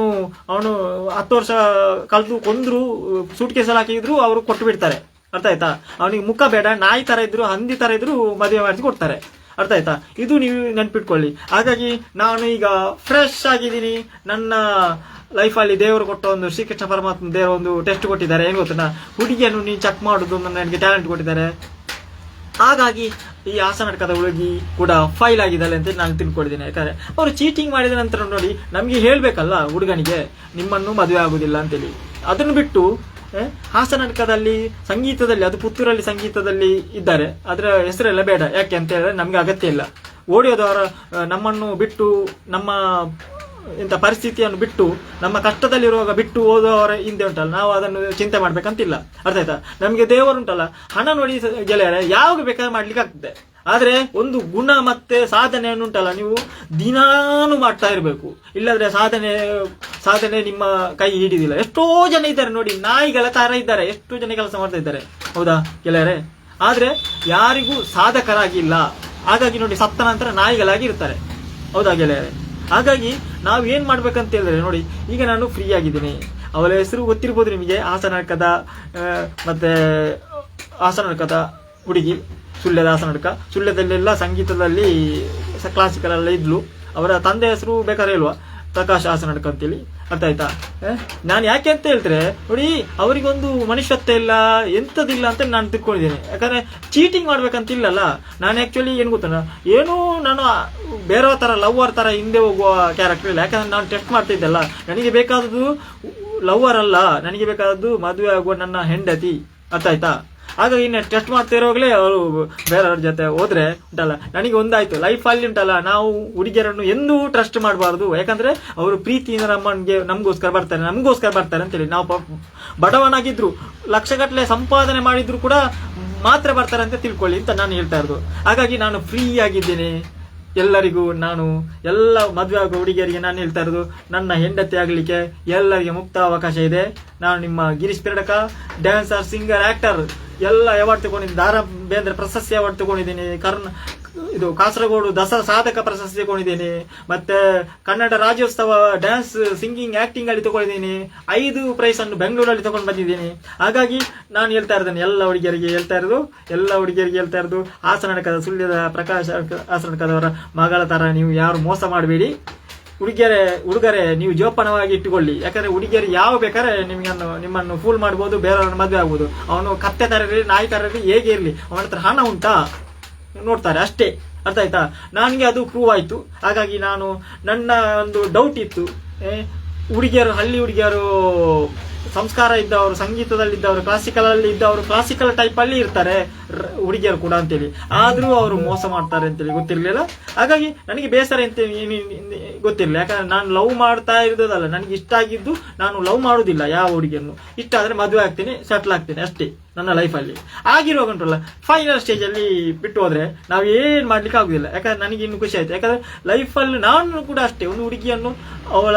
ಅವನು ಹತ್ತು ವರ್ಷ ಕಲ್ತು ಕೊಂದ್ರು ಸೂಟ್ ಕೇಸಲ್ಲಿ ಹಾಕಿದ್ರು, ಅವರು ಕೊಟ್ಟು ಬಿಡ್ತಾರೆ. ಅರ್ಥ ಆಯ್ತಾ? ಅವನಿಗೆ ಮುಖ ಬೇಡ, ನಾಯಿ ತರ ಇದ್ರು, ಹಂದಿ ತರ ಇದ್ರು ಮದುವೆ ಮಾಡಿಸಿ ಕೊಡ್ತಾರೆ. ಅರ್ಥ ಆಯ್ತಾ? ಇದು ನೀವು ನೆನ್ಪಿಟ್ಕೊಳ್ಳಿ. ಹಾಗಾಗಿ ನಾನು ಈಗ ಫ್ರೆಶ್ ಆಗಿದ್ದೀನಿ. ನನ್ನ ಲೈಫಲ್ಲಿ ದೇವರು ಕೊಟ್ಟ ಒಂದು ಶ್ರೀಕೃಷ್ಣ ಪರಮಾತ್ಮ ದೇವರ ಒಂದು ಟೆಸ್ಟ್ ಕೊಟ್ಟಿದ್ದಾರೆ. ಏನು ಗೊತ್ತಾ ಹುಡುಗಿಯನ್ನು ನೀನು ಚೆಕ್ ಮಾಡುದು ನನಗೆ ಟ್ಯಾಲೆಂಟ್ ಕೊಟ್ಟಿದ್ದಾರೆ. ಹಾಗಾಗಿ ಈ ಹಾಸನಾಟಕದ ಹುಡುಗಿ ಕೂಡ ಫೈಲ್ ಆಗಿದ್ದಾಳೆ ಅಂತ ನಾನು ತಿಳ್ಕೊಂಡಿದ್ದೀನಿ. ಯಾಕಂದ್ರೆ ಅವರು ಚೀಟಿಂಗ್ ಮಾಡಿದ ನಂತರ ನೋಡಿ ನಮಗೆ ಹೇಳಬೇಕಲ್ಲ ಹುಡುಗನಿಗೆ, ನಿಮ್ಮನ್ನು ಮದುವೆ ಆಗುದಿಲ್ಲ ಅಂತೇಳಿ. ಅದನ್ನು ಬಿಟ್ಟು ಏ, ಹಾಸನಡ್ಕದಲ್ಲಿ ಸಂಗೀತದಲ್ಲಿ ಅದು ಪುತ್ತೂರಲ್ಲಿ ಸಂಗೀತದಲ್ಲಿ ಇದ್ದಾರೆ. ಅದರ ಹೆಸರೆಲ್ಲ ಬೇಡ. ಯಾಕೆ ಅಂತ ಹೇಳಿದ್ರೆ ನಮಗೆ ಅಗತ್ಯ ಇಲ್ಲ. ಓಡಿಯೋದವರ ನಮ್ಮನ್ನು ಬಿಟ್ಟು ನಮ್ಮ ಇಂಥ ಪರಿಸ್ಥಿತಿಯನ್ನು ಬಿಟ್ಟು ನಮ್ಮ ಕಷ್ಟದಲ್ಲಿರುವಾಗ ಬಿಟ್ಟು ಓದುವವರ ಹಿಂದೆ ಉಂಟಲ್ಲ ನಾವು ಅದನ್ನು ಚಿಂತೆ ಮಾಡ್ಬೇಕಂತಿಲ್ಲ. ಅರ್ಥ ಆಯ್ತಾ? ನಮಗೆ ದೇವರುಂಟಲ್ಲ ಹಣ ನೋಡಿ ಗೆಳೆಯರೆ ಯಾವಾಗ ಬೇಕಾದ್ರೆ ಮಾಡ್ಲಿಕ್ಕೆ ಆಗ್ತದೆ ಆದ್ರೆ ಒಂದು ಗುಣ ಮತ್ತೆ ಸಾಧನೆಯನ್ನು ಉಂಟಲ್ಲ ನೀವು ದಿನಾನು ಮಾಡ್ತಾ ಇರಬೇಕು. ಇಲ್ಲದ್ರೆ ಸಾಧನೆ ಸಾಧನೆ ನಿಮ್ಮ ಕೈ ಹಿಡಿದಿಲ್ಲ. ಎಷ್ಟೋ ಜನ ಇದ್ದಾರೆ ನೋಡಿ, ನಾಯಿಗಳ ತರ ಇದ್ದಾರೆ, ಎಷ್ಟೋ ಜನ ಕೆಲಸ ಮಾಡ್ತಾ ಇದ್ದಾರೆ. ಹೌದಾ ಗೆಳೆಯರೆ? ಆದ್ರೆ ಯಾರಿಗೂ ಸಾಧಕರಾಗಿಲ್ಲ. ಹಾಗಾಗಿ ನೋಡಿ ಸತ್ತ ನಂತರ ನಾಯಿಗಳಾಗಿ ಇರ್ತಾರೆ. ಹೌದಾ ಗೆಳೆಯರೆ? ಹಾಗಾಗಿ ನಾವು ಏನ್ ಮಾಡ್ಬೇಕಂತ ಹೇಳಿದ್ರೆ ನೋಡಿ, ಈಗ ನಾನು ಫ್ರೀ ಆಗಿದ್ದೀನಿ. ಅವಳ ಹೆಸರು ಗೊತ್ತಿರ್ಬೋದು ನಿಮಗೆ ಹಾಸನಕದ ಮತ್ತೆ ಹಾಸನಡ್ಕದ ಹುಡುಗಿ ಸುಳ್ಯದ ಹಾಸನಡ್ಕ ಸುಳ್ಯದಲ್ಲೆಲ್ಲ ಸಂಗೀತದಲ್ಲಿ ಕ್ಲಾಸಿಕಲ್ ಎಲ್ಲ ಇದ್ಲು. ಅವರ ತಂದೆ ಹೆಸರು ಬೇಕಾದ್ರೆ ಇಲ್ವಾ ಪ್ರಕಾಶ್ ಹಾಸನಡ್ಕ ಅಂತೇಳಿ. ಅರ್ಥ ಆಯ್ತಾ? ನಾನು ಯಾಕೆ ಅಂತ ಹೇಳ್ತಾರೆ? ನೋಡಿ, ಅವರಿಗೊಂದು ಮನುಷ್ಯತ್ವ ಇಲ್ಲ ಎಂಥದಿಲ್ಲ ಅಂತ ನಾನು ತಿಳ್ಕೊಂಡಿದ್ದೀನಿ. ಯಾಕಂದ್ರೆ ಚೀಟಿಂಗ್ ಮಾಡ್ಬೇಕಂತ ಇಲ್ಲಲ್ಲ ನಾನು ಆಕ್ಚುಲಿ ಏನು ಗೊತ್ತಲ್ಲ ಏನು ನಾನು ಬೇರೆಯವ್ರ ತರ ಲವ್ವರ್ ತರ ಹಿಂದೆ ಹೋಗುವ ಕ್ಯಾರೆಕ್ಟರ್ ಇಲ್ಲ. ಯಾಕಂದ್ರೆ ನಾನು ಟೆಸ್ಟ್ ಮಾಡ್ತಿದ್ದೆಲ್ಲ ನನಗೆ ಬೇಕಾದದ್ದು ಲವ್ವರ್ ಅಲ್ಲ ನನಗೆ ಬೇಕಾದದ್ದು ಮದುವೆ ಆಗುವ ನನ್ನ ಹೆಂಡತಿ. ಅರ್ಥ ಆಯ್ತಾ? ಹಾಗಾಗಿ ಇನ್ನು ಟೆಸ್ಟ್ ಮಾಡ್ತಾ ಇರೋವಾಗಲೇ ಅವರು ಬೇರೆಯವ್ರ ಜೊತೆ ಹೋದ್ರೆ ಉಂಟಲ್ಲ. ನನಗೆ ಒಂದಾಯ್ತು. ಲೈಫ್ ಅಲ್ಲಿ ಉಂಟಲ್ಲ. ನಾವು ಹುಡುಗಿಯರನ್ನು ಎಂದೂ ಟ್ರಸ್ಟ್ ಮಾಡಬಾರ್ದು. ಯಾಕಂದ್ರೆ ಅವರು ಪ್ರೀತಿಯಿಂದ ನಮ್ಮನ್ಗೆ ನಮಗೋಸ್ಕರ ಬರ್ತಾರೆ. ನಮಗೋಸ್ಕರ ಬರ್ತಾರೆ ಅಂತೇಳಿ. ನಾವು ಬಡವನಾಗಿದ್ರು, ಲಕ್ಷಗಟ್ಟಲೆ ಸಂಪಾದನೆ ಮಾಡಿದ್ರು ಕೂಡ ಮಾತ್ರ ಬರ್ತಾರೆ ಅಂತ ತಿಳ್ಕೊಳ್ಳಿ ಅಂತ ನಾನು ಹೇಳ್ತಾ ಇರೋದು. ಹಾಗಾಗಿ ನಾನು ಫ್ರೀ ಆಗಿದ್ದೇನೆ. ಎಲ್ಲರಿಗೂ ನಾನು ಎಲ್ಲ ಮದುವೆ ಆಗುವ ಹುಡುಗಿಯರಿಗೆ ನಾನು ಹೇಳ್ತಾ ಇರೋದು, ನನ್ನ ಹೆಂಡತಿ ಆಗಲಿಕ್ಕೆ ಎಲ್ಲರಿಗೆ ಮುಕ್ತ ಅವಕಾಶ ಇದೆ. ನಾನು ನಿಮ್ಮ Girish Peradaka dancer singer actor ಎಲ್ಲ ಅವಾರ್ಡ್ ತಗೊಂಡಿದ್ದೀನಿ. ದಾರ ಬೇಂದ್ರೆ ಪ್ರಶಸ್ತಿ ಅವಾರ್ಡ್ ತಗೊಂಡಿದ್ದೀನಿ. ಕರ್ನ, ಇದು ಕಾಸರಗೋಡು ದಸರಾ ಸಾಧಕ ಪ್ರಶಸ್ತಿ ತಗೊಂಡಿದ್ದೀನಿ. ಮತ್ತೆ Kannada Rajyotsava dance singing acting ಅಲ್ಲಿ ತಗೊಂಡಿದ್ದೀನಿ. ಐದು ಪ್ರೈಸ್ ಅನ್ನು ಬೆಂಗಳೂರಲ್ಲಿ ತಗೊಂಡು ಬಂದಿದ್ದೀನಿ. ಹಾಗಾಗಿ ನಾನು ಹೇಳ್ತಾ ಇದ್ದೇನೆ ಎಲ್ಲ ಹುಡುಗಿಯರಿಗೆ ಹೇಳ್ತಾ ಇರೋದು, ಎಲ್ಲ ಹುಡುಗಿಯರಿಗೆ ಹೇಳ್ತಾ ಇರೋದು. ಹಾಸನಕದ ಸುಳ್ಯದ ಪ್ರಕಾಶ್ ಹಾಸನಡಕದವರ ಮಗಳ ತರ ನೀವು ಯಾರು ಮೋಸ ಮಾಡಬೇಡಿ. ಹುಡುಗಿಯರೇ ಹುಡುಗರೇ ನೀವು ಜೋಪಾನವಾಗಿ ಇಟ್ಟುಕೊಳ್ಳಿ. ಯಾಕಂದ್ರೆ ಹುಡುಗಿಯರು ಯಾವ ಬೇಕಾದ್ರೆ ನಿಮ್ಮನ್ನು ನಿಮ್ಮನ್ನು ಫೂಲ್ ಮಾಡ್ಬೋದು, ಬೇರೆಯವ್ರನ್ನ ಮದುವೆ ಆಗ್ಬೋದು. ಅವನು ಕತ್ತೆ ತರಲಿ ನಾಯಿ ಹೇಗೆ ಇರಲಿ? ಅವನ ಹತ್ರ ಹಣ ಉಂಟಾ? ನೋಡ್ತಾರೆ, ಅಷ್ಟೇ. ಅರ್ಥ ಆಯ್ತಾ? ನನಗೆ ಅದು ಪ್ರೂವ್ ಆಯ್ತು. ಹಾಗಾಗಿ ನಾನು ನನ್ನ ಒಂದು ಡೌಟ್ ಇತ್ತು. ಹುಡುಗಿಯರು, ಹಳ್ಳಿ ಹುಡುಗಿಯರು, ಸಂಸ್ಕಾರ ಇದ್ದವರು ಸಂಗೀತದಲ್ಲಿದ್ದವರು ಕ್ಲಾಸಿಕಲ್ ಅಲ್ಲಿ ಇದ್ದವರು ಕ್ಲಾಸಿಕಲ್ ಟೈಪ್ ಅಲ್ಲಿ ಇರ್ತಾರೆ ಹುಡುಗಿಯರು ಕೂಡ ಅಂತೇಳಿ. ಆದ್ರೂ ಅವರು ಮೋಸ ಮಾಡ್ತಾರೆ ಅಂತೇಳಿ ಗೊತ್ತಿರ್ಲಿಲ್ಲ. ಹಾಗಾಗಿ ನನಗೆ ಬೇಸರ ಅಂತ ಗೊತ್ತಿರಲಿಲ್ಲ. ಯಾಕಂದ್ರೆ ನಾನು ಲವ್ ಮಾಡ್ತಾ ಇರೋದಲ್ಲ ನನಗೆ ಇಷ್ಟ ಆಗಿದ್ದು ನಾನು ಲವ್ ಮಾಡುದಿಲ್ಲ ಯಾವ ಹುಡುಗಿಯನ್ನು. ಇಷ್ಟ ಆದ್ರೆ ಮದುವೆ ಆಗ್ತೀನಿ ಸೆಟ್ಲ್ ಆಗ್ತೀನಿ ಅಷ್ಟೇ ನನ್ನ ಲೈಫಲ್ಲಿ ಆಗಿರೋ ಉಂಟಲ್ಲ ಫೈನಲ್ ಸ್ಟೇಜ್ ಅಲ್ಲಿ ಬಿಟ್ಟು ಹೋದ್ರೆ ನಾವು ಏನ್ ಮಾಡ್ಲಿಕ್ಕೆ ಆಗುದಿಲ್ಲ. ಯಾಕಂದ್ರೆ ನನಗೆ ಇನ್ನು ಖುಷಿ ಆಯ್ತು. ಯಾಕಂದ್ರೆ ಲೈಫಲ್ಲಿ ನಾನು ಕೂಡ ಅಷ್ಟೇ, ಒಂದು ಹುಡುಗಿಯನ್ನು ಅವಳ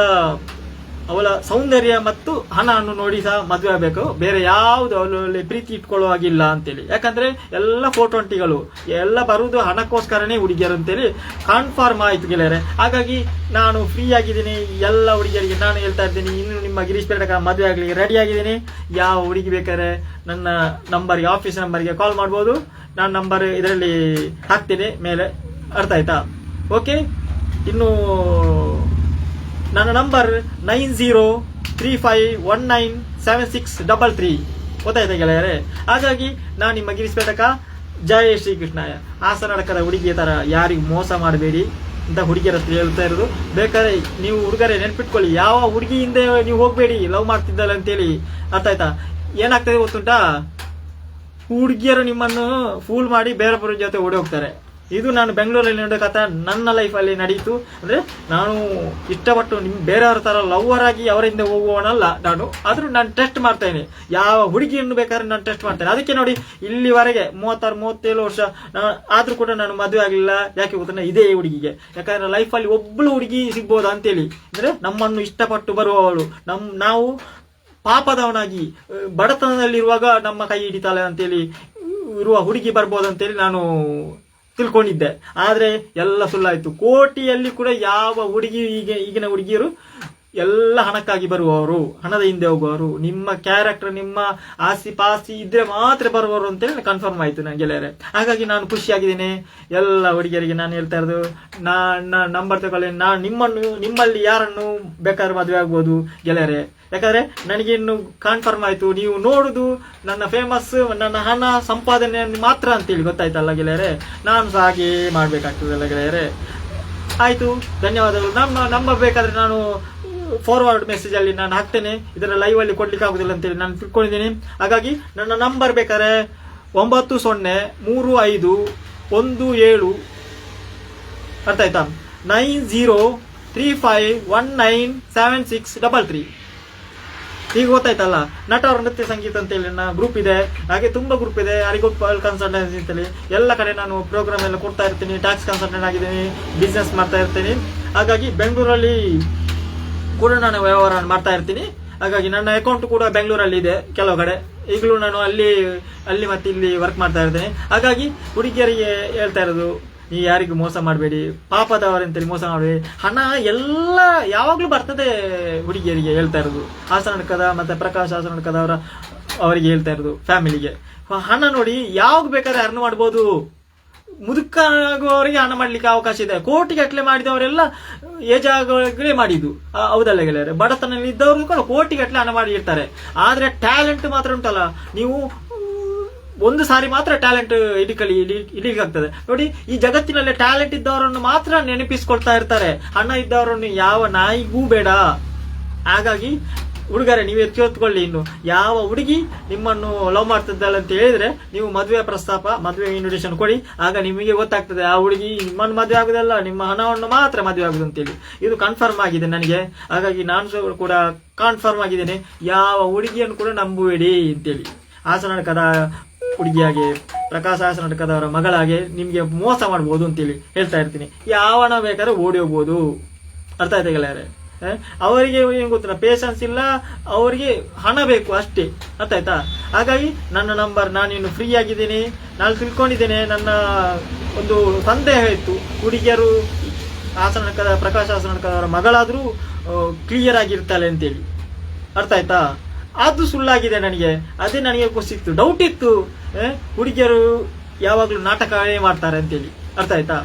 ಅವಳ ಸೌಂದರ್ಯ ಮತ್ತು ಹಣವನ್ನು ನೋಡಿ ಸಹ ಮದುವೆ ಆಗಬೇಕು. ಬೇರೆ ಯಾವುದು ಅವಳಲ್ಲಿ ಪ್ರೀತಿ ಇಟ್ಕೊಳ್ಳೋ ಹಾಗಿಲ್ಲ ಅಂತೇಳಿ. ಯಾಕಂದ್ರೆ ಎಲ್ಲ ಫೋಟೋಂಟಿಗಳು ಎಲ್ಲ ಬರುವುದು ಹಣಕ್ಕೋಸ್ಕರನೇ ಹುಡುಗಿಯರು ಅಂತೇಳಿ ಕನ್ಫರ್ಮ್ ಆಯ್ತು ಗೆಳೆಯರೆ. ಹಾಗಾಗಿ ನಾನು ಫ್ರೀ ಆಗಿದ್ದೀನಿ. ಎಲ್ಲ ಹುಡುಗಿಯರಿಗೆ ನಾನು ಹೇಳ್ತಾ ಇದ್ದೀನಿ. ಇನ್ನು ನಿಮ್ಮ ಗಿರೀಶ್ ಪೇಟಕ ಮದುವೆ ಆಗಲಿ ರೆಡಿ ಆಗಿದ್ದೀನಿ. ಯಾವ ಹುಡುಗಿ ಬೇಕಾದ್ರೆ ನನ್ನ ನಂಬರ್ಗೆ ಆಫೀಸ್ ನಂಬರ್ಗೆ ಕಾಲ್ ಮಾಡ್ಬೋದು. ನಾನು ನಂಬರ್ ಇದರಲ್ಲಿ ಹಾಕ್ತೀನಿ. ಮೇಲೆ ಅರ್ಥ ಆಯ್ತಾ? ಓಕೆ ಇನ್ನು ನನ್ನ number nine zero three five one nine seven six double three. ಗೊತ್ತಾಯ್ತಾ ಗೆಳೆಯರೆ? ಹಾಗಾಗಿ ನಾನು ನಿಮ್ಮ ಗಿರಿಸ್ಬೇಡಕ ಜಯ ಶ್ರೀಕೃಷ್ಣಾಯ ಹಾಸನಡಕದ ಹುಡುಗಿಯ ಥರ ಯಾರಿಗೂ ಮೋಸ ಮಾಡಬೇಡಿ ಅಂತ ಹುಡುಗಿಯರ ಹತ್ರ ಹೇಳ್ತಾ ಇರೋದು. ಬೇಕಾದ್ರೆ ನೀವು ಹುಡುಗರೇ ನೆನ್ಪಿಟ್ಕೊಳ್ಳಿ, ಯಾವ ಹುಡುಗಿ ಹಿಂದೆ ನೀವು ಹೋಗಬೇಡಿ, ಲವ್ ಮಾಡ್ತಿದ್ದಲ್ಲ ಅಂತೇಳಿ. ಅರ್ಥ ಆಯ್ತಾ? ಏನಾಗ್ತದೆ ಗೊತ್ತುಂಟಾ? ಹುಡುಗಿಯರು ನಿಮ್ಮನ್ನು ಫೂಲ್ ಮಾಡಿ ಬೇರೊಬ್ಬರ ಜೊತೆ ಓಡಿ ಹೋಗ್ತಾರೆ. ಇದು ನಾನು ಬೆಂಗಳೂರಲ್ಲಿ ನೋಡೋ ಕಥ ನನ್ನ ಲೈಫಲ್ಲಿ ನಡೀತು. ಅಂದ್ರೆ ನಾನು ಇಷ್ಟಪಟ್ಟು ನಿಮ್ಮ ಬೇರೆಯವ್ರ ಥರ ಲವರ್ ಆಗಿ ಅವರಿಂದ ಹೋಗುವವನಲ್ಲ ನಾನು. ಆದರೂ ನಾನು ಟೆಸ್ಟ್ ಮಾಡ್ತೇನೆ. ಯಾವ ಹುಡುಗಿಯನ್ನು ಬೇಕಾದ್ರೆ ನಾನು ಟೆಸ್ಟ್ ಮಾಡ್ತೇನೆ. ಅದಕ್ಕೆ ನೋಡಿ, ಇಲ್ಲಿವರೆಗೆ ಮೂವತ್ತಾರು, ಮೂವತ್ತೇಳು ವರ್ಷ ಆದರೂ ಕೂಡ ನಾನು ಮದುವೆ ಆಗಲಿಲ್ಲ. ಯಾಕೆ ಗೊತ್ತಿಲ್ಲ ಇದೇ ಹುಡುಗಿಗೆ. ಯಾಕಂದ್ರೆ ಲೈಫಲ್ಲಿ ಒಬ್ಬಳು ಹುಡುಗಿ ಸಿಗ್ಬೋದು ಅಂತೇಳಿ. ಅಂದ್ರೆ ನಮ್ಮನ್ನು ಇಷ್ಟಪಟ್ಟು ಬರುವವಳು. ನಮ್ಮ ನಾವು ಪಾಪದವನಾಗಿ ಬಡತನದಲ್ಲಿರುವಾಗ ನಮ್ಮ ಕೈ ಹಿಡಿತಾಳೆ ಅಂತೇಳಿ, ಇರುವ ಹುಡುಗಿ ಬರ್ಬೋದು ಅಂತೇಳಿ ನಾನು ತಿಳ್ಕೊಂಡಿದ್ದೆ. ಆದ್ರೆ ಎಲ್ಲ ಸುಳ್ಳಾಯ್ತು. ಕೋಟಿಯಲ್ಲಿ ಕೂಡ ಯಾವ ಹುಡುಗಿ ಈಗ ಈಗಿನ ಹುಡುಗಿಯರು ಎಲ್ಲ ಹಣಕ್ಕಾಗಿ ಬರುವವರು, ಹಣದ ಹಿಂದೆ ಹೋಗುವವರು, ನಿಮ್ಮ ಕ್ಯಾರೆಕ್ಟರ್ ನಿಮ್ಮ ಆಸ್ತಿ ಪಾಸ್ತಿ ಇದ್ರೆ ಮಾತ್ರ ಬರುವವರು ಅಂತೇಳಿ ಕನ್ಫರ್ಮ್ ಆಯ್ತು ನಾನು ಗೆಳೆಯರೆ ಹಾಗಾಗಿ ನಾನು ಖುಷಿಯಾಗಿದ್ದೀನಿ. ಎಲ್ಲ ಹುಡುಗಿಯರಿಗೆ ನಾನು ಹೇಳ್ತಾ ಇರೋದು, ನಾ ನಂಬರ್ ತಗೊಳ್ಳಿ ನಾನು ನಿಮ್ಮನ್ನು, ನಿಮ್ಮಲ್ಲಿ ಯಾರನ್ನು ಬೇಕಾದ್ರೆ ಮದುವೆ ಆಗ್ಬೋದು ಗೆಳೆಯರೆ. ಯಾಕಂದ್ರೆ ನನಗೆ ಇನ್ನು ಕನ್ಫರ್ಮ್ ಆಯ್ತು, ನೀವು ನೋಡುದು ನನ್ನ ಫೇಮಸ್ ನನ್ನ ಹಣ ಸಂಪಾದನೆ ಮಾತ್ರ ಅಂತೇಳಿ ಗೊತ್ತಾಯ್ತಲ್ಲ ಗೆಳೆಯರೆ. ನಾನು ಸಹ ಹಾಗೆ ಮಾಡ್ಬೇಕಾಗ್ತದಲ್ಲ ಗೆಳೆಯರೆ. ಆಯ್ತು, ಧನ್ಯವಾದಗಳು. ನಮ್ಮ ನಂಬರ್ ಬೇಕಾದ್ರೆ ನಾನು ಫಾರ್ವರ್ಡ್ ಮೆಸೇಜ್ ಅಲ್ಲಿ ನಾನು ಹಾಕ್ತೇನೆ. ಇದರ ಲೈವ್ ಅಲ್ಲಿ ಕೊಡ್ಲಿಕ್ಕೆ ಆಗುದಿಲ್ಲ ಅಂತೇಳಿ ನಾನು ತಿಳ್ಕೊಂಡಿದ್ದೀನಿ. ಹಾಗಾಗಿ ನನ್ನ ನಂಬರ್ ಬೇಕಾದ್ರೆ ಒಂಬತ್ತು ಸೊನ್ನೆ ಮೂರು ಐದು ಒಂದು ಏಳು ಅರ್ಥ ಆಯ್ತಾ? Nine zero three five one nine seven six double three ಈಗ ಗೊತ್ತಾಯ್ತಲ್ಲ? ನಟವರ ನೃತ್ಯ ಸಂಗೀತ ಅಂತೇಳಿ ನನ್ನ ಗ್ರೂಪ್ ಇದೆ. ಹಾಗೆ ತುಂಬಾ ಗ್ರೂಪ್ ಇದೆ. ಅರಿಗೋಪಾಲ್ ಕನ್ಸಲ್ಟೆನ್ಸಿ ಅಂತೇಳಿ. ಎಲ್ಲ ಕಡೆ ನಾನು ಪ್ರೋಗ್ರಾಮ್ ಎಲ್ಲ ಕೊಡ್ತಾ ಇರ್ತೀನಿ. ಟ್ಯಾಕ್ಸ್ ಕನ್ಸಲ್ಟೆಂಟ್ ಆಗಿದ್ದೀನಿ. ಬಿಸ್ನೆಸ್ ಮಾಡ್ತಾ ಇರ್ತೀನಿ. ಹಾಗಾಗಿ ಬೆಂಗಳೂರಲ್ಲಿ ಕೂಡ ನಾನು ವ್ಯವಹಾರ ಮಾಡ್ತಾ ಇರ್ತೀನಿ. ಹಾಗಾಗಿ ನನ್ನ ಅಕೌಂಟ್ ಕೂಡ ಬೆಂಗಳೂರಲ್ಲಿ ಇದೆ ಕೆಲವು ಕಡೆ ಈಗಲೂ ನಾನು ಅಲ್ಲಿ ಅಲ್ಲಿ ಮತ್ತೆ ಇಲ್ಲಿ ವರ್ಕ್ ಮಾಡ್ತಾ ಇರ್ತೇನೆ. ಹಾಗಾಗಿ ಹುಡುಗಿಯರಿಗೆ ಹೇಳ್ತಾ ಇರೋದು, ನೀ ಯಾರಿಗೂ ಮೋಸ ಮಾಡಬೇಡಿ. ಪಾಪದವರಂತೇಳಿ ಮೋಸ ಮಾಡಬೇಡಿ. ಹಣ ಎಲ್ಲ ಯಾವಾಗಲೂ ಬರ್ತದೆ ಹುಡುಗಿಯರಿಗೆ ಹೇಳ್ತಾ ಇರೋದು. ಹಾಸನಡ್ಕದ ಮತ್ತೆ ಪ್ರಕಾಶ್ ಹಾಸನಡ್ಕದವರ ಅವರಿಗೆ ಹೇಳ್ತಾ ಇರೋದು ಫ್ಯಾಮಿಲಿಗೆ ಹಣ ನೋಡಿ ಯಾವಾಗ ಬೇಕಾದ್ರೆ ಅರ್ನ್ ಮಾಡ್ಬೋದು? ಮುದುಕ ಆಗುವವರಿಗೆ ಹಣ ಮಾಡಲಿಕ್ಕೆ ಅವಕಾಶ ಇದೆ. ಕೋಟಿ ಗಟ್ಟಲೆ ಮಾಡಿದವರೆಲ್ಲ ಏಜಾಗಲೇ ಮಾಡಿದ್ದು. ಹೌದಲ್ಲ ಗೆಳೆಯರೆ? ಬಡತನಲ್ಲಿ ಇದ್ದವ್ರು ಕೂಡ ಕೋಟಿ ಗಟ್ಟಲೆ ಹಣ ಮಾಡಿ ಇರ್ತಾರೆ ಆದ್ರೆ ಟ್ಯಾಲೆಂಟ್ ಮಾತ್ರ ಉಂಟಲ್ಲ. ನೀವು ಒಂದು ಸಾರಿ ಮಾತ್ರ ಟ್ಯಾಲೆಂಟ್ ಇಡಿಕಲಿ ಇಡಿಲಿಕ್ಕಾಗ್ತದೆ ನೋಡಿ, ಈ ಜಗತ್ತಿನಲ್ಲಿ ಟ್ಯಾಲೆಂಟ್ ಇದ್ದವರನ್ನು ಮಾತ್ರ ನೆನಪಿಸ್ಕೊಳ್ತಾ ಇರ್ತಾರೆ. ಹಣ ಇದ್ದವರನ್ನು ಯಾವ ನಾಯಿಗೂ ಬೇಡ. ಹಾಗಾಗಿ ಹುಡುಗರೆ ನೀವು ಎಚ್ಚೆತ್ಕೊಳ್ಳಿ ಇನ್ನು. ಯಾವ ಹುಡುಗಿ ನಿಮ್ಮನ್ನು ಲವ್ ಮಾಡ್ತಿದ್ದಾಳೆ ಅಂತ ಹೇಳಿದ್ರೆ ನೀವು ಮದುವೆ ಪ್ರಸ್ತಾಪ ಮದುವೆ ಇನ್ವಿಟೇಷನ್ ಕೊಡಿ. ಆಗ ನಿಮಗೆ ಗೊತ್ತಾಗ್ತದೆ ಆ ಹುಡುಗಿ ನಿಮ್ಮನ್ನು ಮದುವೆ ಆಗುದಲ್ಲ ನಿಮ್ಮ ಹಣವನ್ನು ಮಾತ್ರ ಮದುವೆ ಆಗುದು ಅಂತೇಳಿ ಇದು ಕನ್ಫರ್ಮ್ ಆಗಿದೆ ನನಗೆ. ಹಾಗಾಗಿ ನಾನು ಕೂಡ ಕನ್ಫರ್ಮ್ ಆಗಿದ್ದೇನೆ. ಯಾವ ಹುಡುಗಿಯನ್ನು ಕೂಡ ನಂಬುಬೇಡಿ ಅಂತೇಳಿ ಹಾಸನಾಟಕದ ಹುಡುಗಿಯಾಗೆ ಪ್ರಕಾಶ್ ಹಾಸನಾಟಕದವರ ಮಗಳಾಗೆ ನಿಮಗೆ ಮೋಸ ಮಾಡ್ಬೋದು ಅಂತೇಳಿ ಹೇಳ್ತಾ ಇರ್ತೀನಿ. ಯಾವನ ಬೇಕಾದ್ರೆ ಓಡಿ ಹೋಗ್ಬೋದು. ಅರ್ಥ ಆಯ್ತಾ ಗೆಳೆಯರೆ? ಆ, ಅವರಿಗೆ ಏನು ಗೊತ್ತಿಲ್ಲ ಪೇಷನ್ಸ್ ಇಲ್ಲ, ಅವರಿಗೆ ಹಣ ಬೇಕು ಅಷ್ಟೇ. ಅರ್ಥಾಯ್ತಾ? ಹಾಗಾಗಿ ನನ್ನ ನಂಬರ್ ನಾನಿನ್ನು ಫ್ರೀ ಆಗಿದ್ದೀನಿ. ನಾನು ತಿಳ್ಕೊಂಡಿದ್ದೇನೆ, ನನ್ನ ಒಂದು ಸಂದೇಹ ಇತ್ತು ಹುಡುಗಿಯರು ಹಾಸನಕದ ಪ್ರಕಾಶ್ ಹಾಸನಕದವರ ಮಗಳಾದರೂ ಕ್ಲಿಯರ್ ಆಗಿರ್ತಾಳೆ ಅಂತೇಳಿ. ಅರ್ಥ ಆಯ್ತಾ ಅದು ಸುಳ್ಳಾಗಿದೆ ನನಗೆ. ಅದೇ ನನಗೆ ಗೊತ್ತಿತ್ತು. ಡೌಟ್ ಇತ್ತು. ಹುಡುಗಿಯರು ಯಾವಾಗಲೂ ನಾಟಕವೇ ಮಾಡ್ತಾರೆ ಅಂತೇಳಿ. ಅರ್ಥ ಆಯ್ತಾ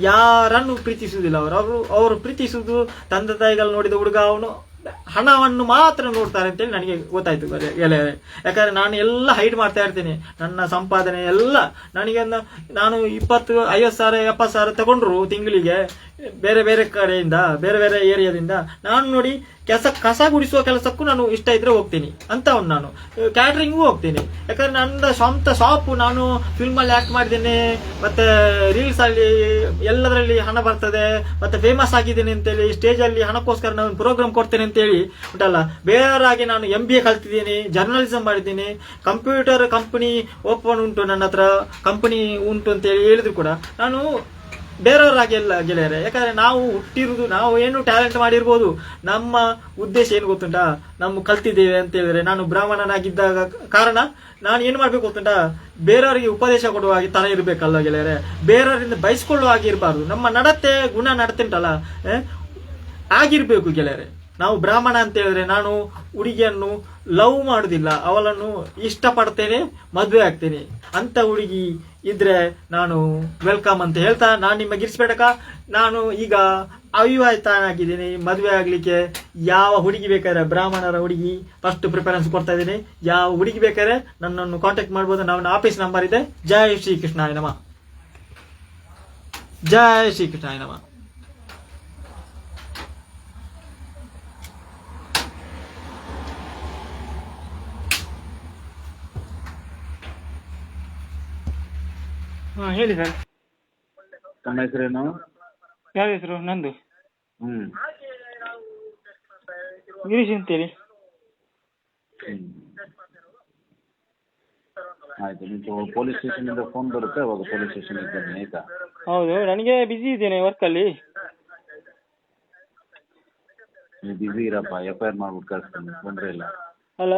ಯಾರನ್ನು ಪ್ರೀತಿಸುವುದಿಲ್ಲ ಅವರು? ಅವರು ಅವರು ಪ್ರೀತಿಸುವುದು ತಂದೆ ತಾಯಿಗಳು ನೋಡಿದ ಹುಡುಗ, ಅವನು ಹಣವನ್ನು ಮಾತ್ರ ನೋಡ್ತಾರೆ ಅಂತೇಳಿ ನನಗೆ ಗೊತ್ತಾಯ್ತು ಗೆಳೆ- ಗೆಳೆಯರೆ ಯಾಕಂದ್ರೆ ನಾನು ಎಲ್ಲ ಹೈಡ್ ಮಾಡ್ತಾ ಇರ್ತೀನಿ. ನನ್ನ ಸಂಪಾದನೆ ಎಲ್ಲ ನನಗೆ ನಾನು ಇಪ್ಪತ್ತು, ಐವತ್ತು ಸಾವಿರ, ಎಪ್ಪತ್ತು ಸಾವಿರ ತಗೊಂಡ್ರು ತಿಂಗಳಿಗೆ. ಬೇರೆ ಬೇರೆ ಕಡೆಯಿಂದ, ಬೇರೆ ಬೇರೆ ಏರಿಯಾದಿಂದ ನಾನು ನೋಡಿ ಕೆಲಸ ಕಸ ಗುಡಿಸುವ ಕೆಲಸಕ್ಕೂ ನಾನು ಇಷ್ಟ ಇದ್ರೆ ಹೋಗ್ತೀನಿ ಅಂತವನು ನಾನು. ಕ್ಯಾಟ್ರಿಂಗು ಹೋಗ್ತೀನಿ. ಯಾಕಂದ್ರೆ ನನ್ನ ಸ್ವಂತ ಶಾಪು ನಾನು ಫಿಲ್ಮ್ ಅಲ್ಲಿ ಆಕ್ಟ್ ಮಾಡಿದ್ದೇನೆ, ಮತ್ತೆ ರೀಲ್ಸ್ ಅಲ್ಲಿ ಎಲ್ಲದರಲ್ಲಿ ಹಣ ಬರ್ತದೆ, ಮತ್ತೆ ಫೇಮಸ್ ಆಗಿದ್ದೇನೆ ಅಂತೇಳಿ ಸ್ಟೇಜ್ ಅಲ್ಲಿ ಹಣಕ್ಕೋಸ್ಕರ ನಾನು ಪ್ರೋಗ್ರಾಮ್ ಕೊಡ್ತೇನೆ ಅಂತೇಳಿ ಉಂಟಲ್ಲ, ಬೇರೆಯವರಾಗಿ ನಾನು ಎಂ ಬಿ ಎ ಕಲ್ತಿದ್ದೀನಿ ಜರ್ನಲಿಸಮ್ ಮಾಡಿದ್ದೀನಿ ಕಂಪ್ಯೂಟರ್ ಕಂಪ್ನಿ ಓಪನ್ ಉಂಟು ನನ್ನ ಹತ್ರ ಕಂಪನಿ ಉಂಟು ಅಂತೇಳಿ ಹೇಳಿದ್ರು ಕೂಡ, ನಾನು ಬೇರೆಯವರಾಗಿ ಎಲ್ಲ ಗೆಳೆಯರೆ ಯಾಕಂದ್ರೆ ನಾವು ಹುಟ್ಟಿರುವುದು ನಾವು ಏನು ಟ್ಯಾಲೆಂಟ್ ಮಾಡಿರ್ಬೋದು ನಮ್ಮ ಉದ್ದೇಶ ಏನು ಗೊತ್ತುಂಟಾ? ನಾವು ಕಲ್ತಿದ್ದೇವೆ ಅಂತ ಹೇಳಿದ್ರೆ ನಾನು ಬ್ರಾಹ್ಮಣನಾಗಿದ್ದಾಗ ಕಾರಣ ನಾನು ಏನು ಮಾಡ್ಬೇಕು ಗೊತ್ತುಂಟ? ಬೇರೆಯವರಿಗೆ ಉಪದೇಶ ಕೊಡುವ ಹಾಗೆ ತರ ಇರ್ಬೇಕಲ್ಲ ಗೆಳೆಯರೆ. ಬೇರೆಯವರಿಂದ ಬಯಸ್ಕೊಳ್ಳುವ ಹಾಗೆ ನಮ್ಮ ನಡತೆ ಗುಣ ನಡತೆ ಉಂಟಲ್ಲ ಆ, ಆಗಿರ್ಬೇಕು ಗೆಳೆಯರೆ. ನಾವು ಬ್ರಾಹ್ಮಣ ಅಂತ ಹೇಳಿದ್ರೆ ನಾನು ಹುಡುಗಿಯನ್ನು ಲವ್ ಮಾಡುದಿಲ್ಲ ಅವಳನ್ನು ಇಷ್ಟಪಡ್ತೇನೆ ಮದುವೆ ಆಗ್ತೇನೆ. ಅಂತ ಹುಡುಗಿ ಇದ್ರೆ ನಾನು ವೆಲ್ಕಮ್ ಅಂತ ಹೇಳ್ತಾ, ನಾನು ನಿಮ್ಮ ಗಿರಿಸ್ಬೇಡಕ ನಾನು ಈಗ ಅವಿವಾಹಿತನಾಗಿದ್ದೀನಿ. ಮದುವೆ ಆಗ್ಲಿಕ್ಕೆ ಯಾವ ಹುಡುಗಿ ಬೇಕಾದ್ರೆ ಬ್ರಾಹ್ಮಣರ ಹುಡುಗಿ ಫಸ್ಟ್ ಪ್ರಿಫರೆನ್ಸ್ ಕೊಡ್ತಾ ಇದ್ದೀನಿ. ಯಾವ ಹುಡುಗಿ ಬೇಕಾದ್ರೆ ನನ್ನನ್ನು ಕಾಂಟ್ಯಾಕ್ಟ್ ಮಾಡ್ಬೋದು. ನನ್ನ ಆಫೀಸ್ ನಂಬರ್ ಇದೆ. ಜೈ ಶ್ರೀಕೃಷ್ಣ ನಮ. ಜೈ ಶ್ರೀಕೃಷ್ಣ ನಮ. ಹಾಂ ಹೇಳಿ ಸರ್ ತಮ್ಮ ಹೆಸರೇನು? ಯಾವ ಹೆಸರು? ನಂದು. ಹ್ಮ್. ಗಿರೀಶ್ ಅಂತೇಳಿ. ಆಯಿತು ನೀವು ಪೊಲೀಸ್ ಸ್ಟೇಷನಿಂದ ಫೋನ್ ಬರುತ್ತೆ ಅವಾಗ ಪೊಲೀಸ್ ಸ್ಟೇಷನ್ ಬನ್ನಿ ಆಯಿತಾ? ಹೌದು ನನಗೆ ಬಿಸಿ ಇದ್ದೇನೆ ವರ್ಕಲ್ಲಿ ನೀವು ಬ್ಯುಸಿ ಇರಪ್ಪ ಎಫ್ ಐ ಆರ್ ಮಾಡ್ಬಿಟ್ಟು ಕಳಿಸ್ತೀನಿ ತೊಂದರೆ ಇಲ್ಲ. ಅಲ್ಲ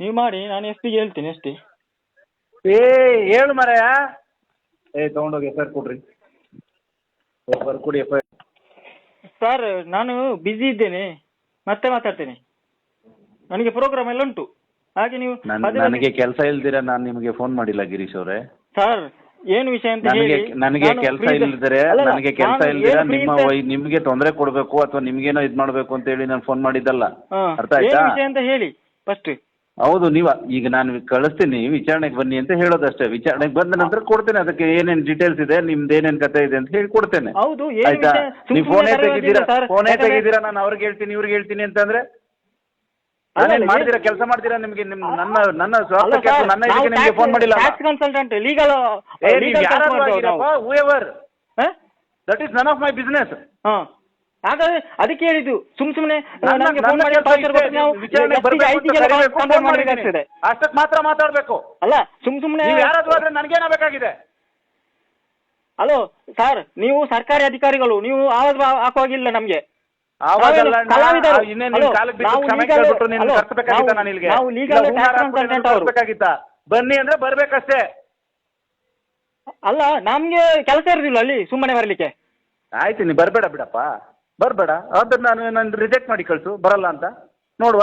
ನೀವು ಮಾಡಿ ನಾನು ಎಸ್ ಪಿಗೆ ಹೇಳ್ತೀನಿ ಅಷ್ಟೇ. ಏ ಹೇಳು ಮರೆಯ. ಏ ತೊಗೊಂಡೋಗಿ ಎಫ್ ಐ ಆರ್ ಕೊಡ್ರಿ. ಎಫ್ ಐ ಆರ್ ಕೊಡಿ ಎಫ್ ಐ ಆರ್ ಸರ್ ನಾನು ಬ್ಯುಸಿ ಇದ್ದೇನೆ. ಮತ್ತೆ ಮಾತಾಡ್ತೇನೆ. ನನಗೆ ಪ್ರೋಗ್ರಾಮ್ ಎಲ್ಲ ಉಂಟು. ಹಾಗೆ ನೀವು ನನ್ ಪದೇ ನನಗೆ ಕೆಲಸ ಇಲ್ದಿರ ನಾನು ನಿಮಗೆ ಫೋನ್ ಮಾಡಿಲ್ಲ ಗಿರೀಶ್ ಅವರೇ. ಸರ್ ಏನು ವಿಷಯ ಅಂತ ನನಗೆ ಹೇಳಿ. ನನಗೆ ನಾನು ಕೆಲಸ free ಇದ್ದೆ- ಇಲ್ದಿರೆ ನನಗೆ ಕೆಲಸ ನಾನು ಇಲ್ದಿರ ಏನು free ನಿಮ್ಮ ಇದ್ದೆ- ವೈ ನಿಮಗೆ ತೊಂದರೆ ಕೊಡಬೇಕು ಅಥವಾ ನಿಮ್ಗೇನೋ ಇದ್ ಮಾಡಬೇಕು ಅಂತ ಹೇಳಿ ನಾನು ಫೋನ್ ಮಾಡಿದ್ದಲ್ಲ. ಹಾ, ಅರ್ಥ ಏನು ಆಯ್ತಾ ವಿಷಯ ಅಂತ ಹೇಳಿ. ಫಸ್ಟ್ ಹೌದು ನೀವ ಈಗ ನಾನು ಕಳಿಸ್ತೀನಿ ವಿಚಾರಣೆಗೆ ಬನ್ನಿ ಅಂತ ಹೇಳೋದಷ್ಟೇ. ವಿಚಾರಣೆಗೆ ಬಂದ ನಂತರ ಕೊಡ್ತೇನೆ ಅದಕ್ಕೆ ಏನೇನ್ ಡೀಟೇಲ್ಸ್ ಇದೆ ನಿಮ್ದು ಏನೇನ್ ಕತೆ ಇದೆ ಅಂತ ಹೇಳಿ ಕೊಡ್ತೇನೆ. ಹೌದು ಏನು ಆಯ್ತಾ? ವಿಷಯ ಸುಮ್ ನೀವು ಸುಮ್ನೆ ಫೋನೇ ಕರೆಯೋದಿಲ್ಲ ತೆಗಿದ್ದೀರಾ ಸರ್. ಫೋನೇ ಯಾಕಂದ್ರೆ- ತೆಗಿದ್ದೀರಾ ನಾನು ಅವ್ರಿಗೆ ಹೇಳ್ತೀನಿ ಇವ್ರಿಗೆ ಹೇಳ್ತೀನಿ ಅಂತಂದ್ರೆ? ಅಂದ್ರೆ ನಾನೇನ್ ಅಲ್ಲ, ಮಾಡ್ತೀರಾ? ಕೆಲಸ ಮಾಡ್ತೀರಾ ನಿಮ್ಗೆ? ನಿಮ್ ನನ್ನ ನನ್ನ ಅಲ್ಲ ಸ್ವಾರ್ಥಕ್ಕೆ ಸರ್, ನನ್ನ ನಾವು ಇದಕ್ಕೆ ನಿಮ್ಗೆ ಫೋನ್ ಮಾಡಿಲ್ಲ. tax consultant, legal legal ಯಾರಾದ್ರೂ ಕೆಲಸ ಮಾಡ್ತೇವೆ ನಾವು. ಹೂಎವರ್ ಹ? That is none of my business ಹಾ. ಹಾಗಾದ್ರೆ ಅದಕ್ಕೆ ಹೇಳಿದ್ದು ಸುಮ್ ಸುಮ್ನೆ ಫೋನ್ ಮಾಡಿ ನಾವು ಬರ್ಬೇಕು. ಮಾಡಬೇಕಾಗ್ತದೆ. ಅಷ್ಟಕ್ಕೆ ಮಾತ್ರ ಮಾತಾಡ್ಬೇಕು. ಅಲ್ಲ ಸುಮ್ ಸುಮ್ನೆ ಯಾರಾದ್ರೂ ಆದ್ರೆ ನನಗೇನಾಗಬೇಕಾಗಿದೆ ಹಲೋ ಸರ್ ನೀವು ಸರ್ಕಾರಿ ಅಧಿಕಾರಿಗಳು ನೀವು ಆವಾಜ್ ಹಾಕುವಾಗಿಲ್ಲ ನಮ್ಗೆ? ಬನ್ನಿ ಅಂದ್ರೆ ಬರ್ಬೇಕಷ್ಟೇ. ಅಲ್ಲ ನಮ್ಗೆ ಕೆಲಸ ಇರುದಿಲ್ಲ ಅಲ್ಲಿ ಸುಮ್ಮನೆ ಬರ್ಲಿಕ್ಕೆ. ಆಯ್ತು ನೀ ಬರ್ಬೇಡ ಬಿಡಪ್ಪ. ಬರ್ಬೇಡ ಅದನ್ನ ನಾನು ನಾನು ರಿಜೆಕ್ಟ್ ಮಾಡಿ ಕಳ್ಸು ಬರಲ್ಲ ಅಂತ. ನೋಡುವ.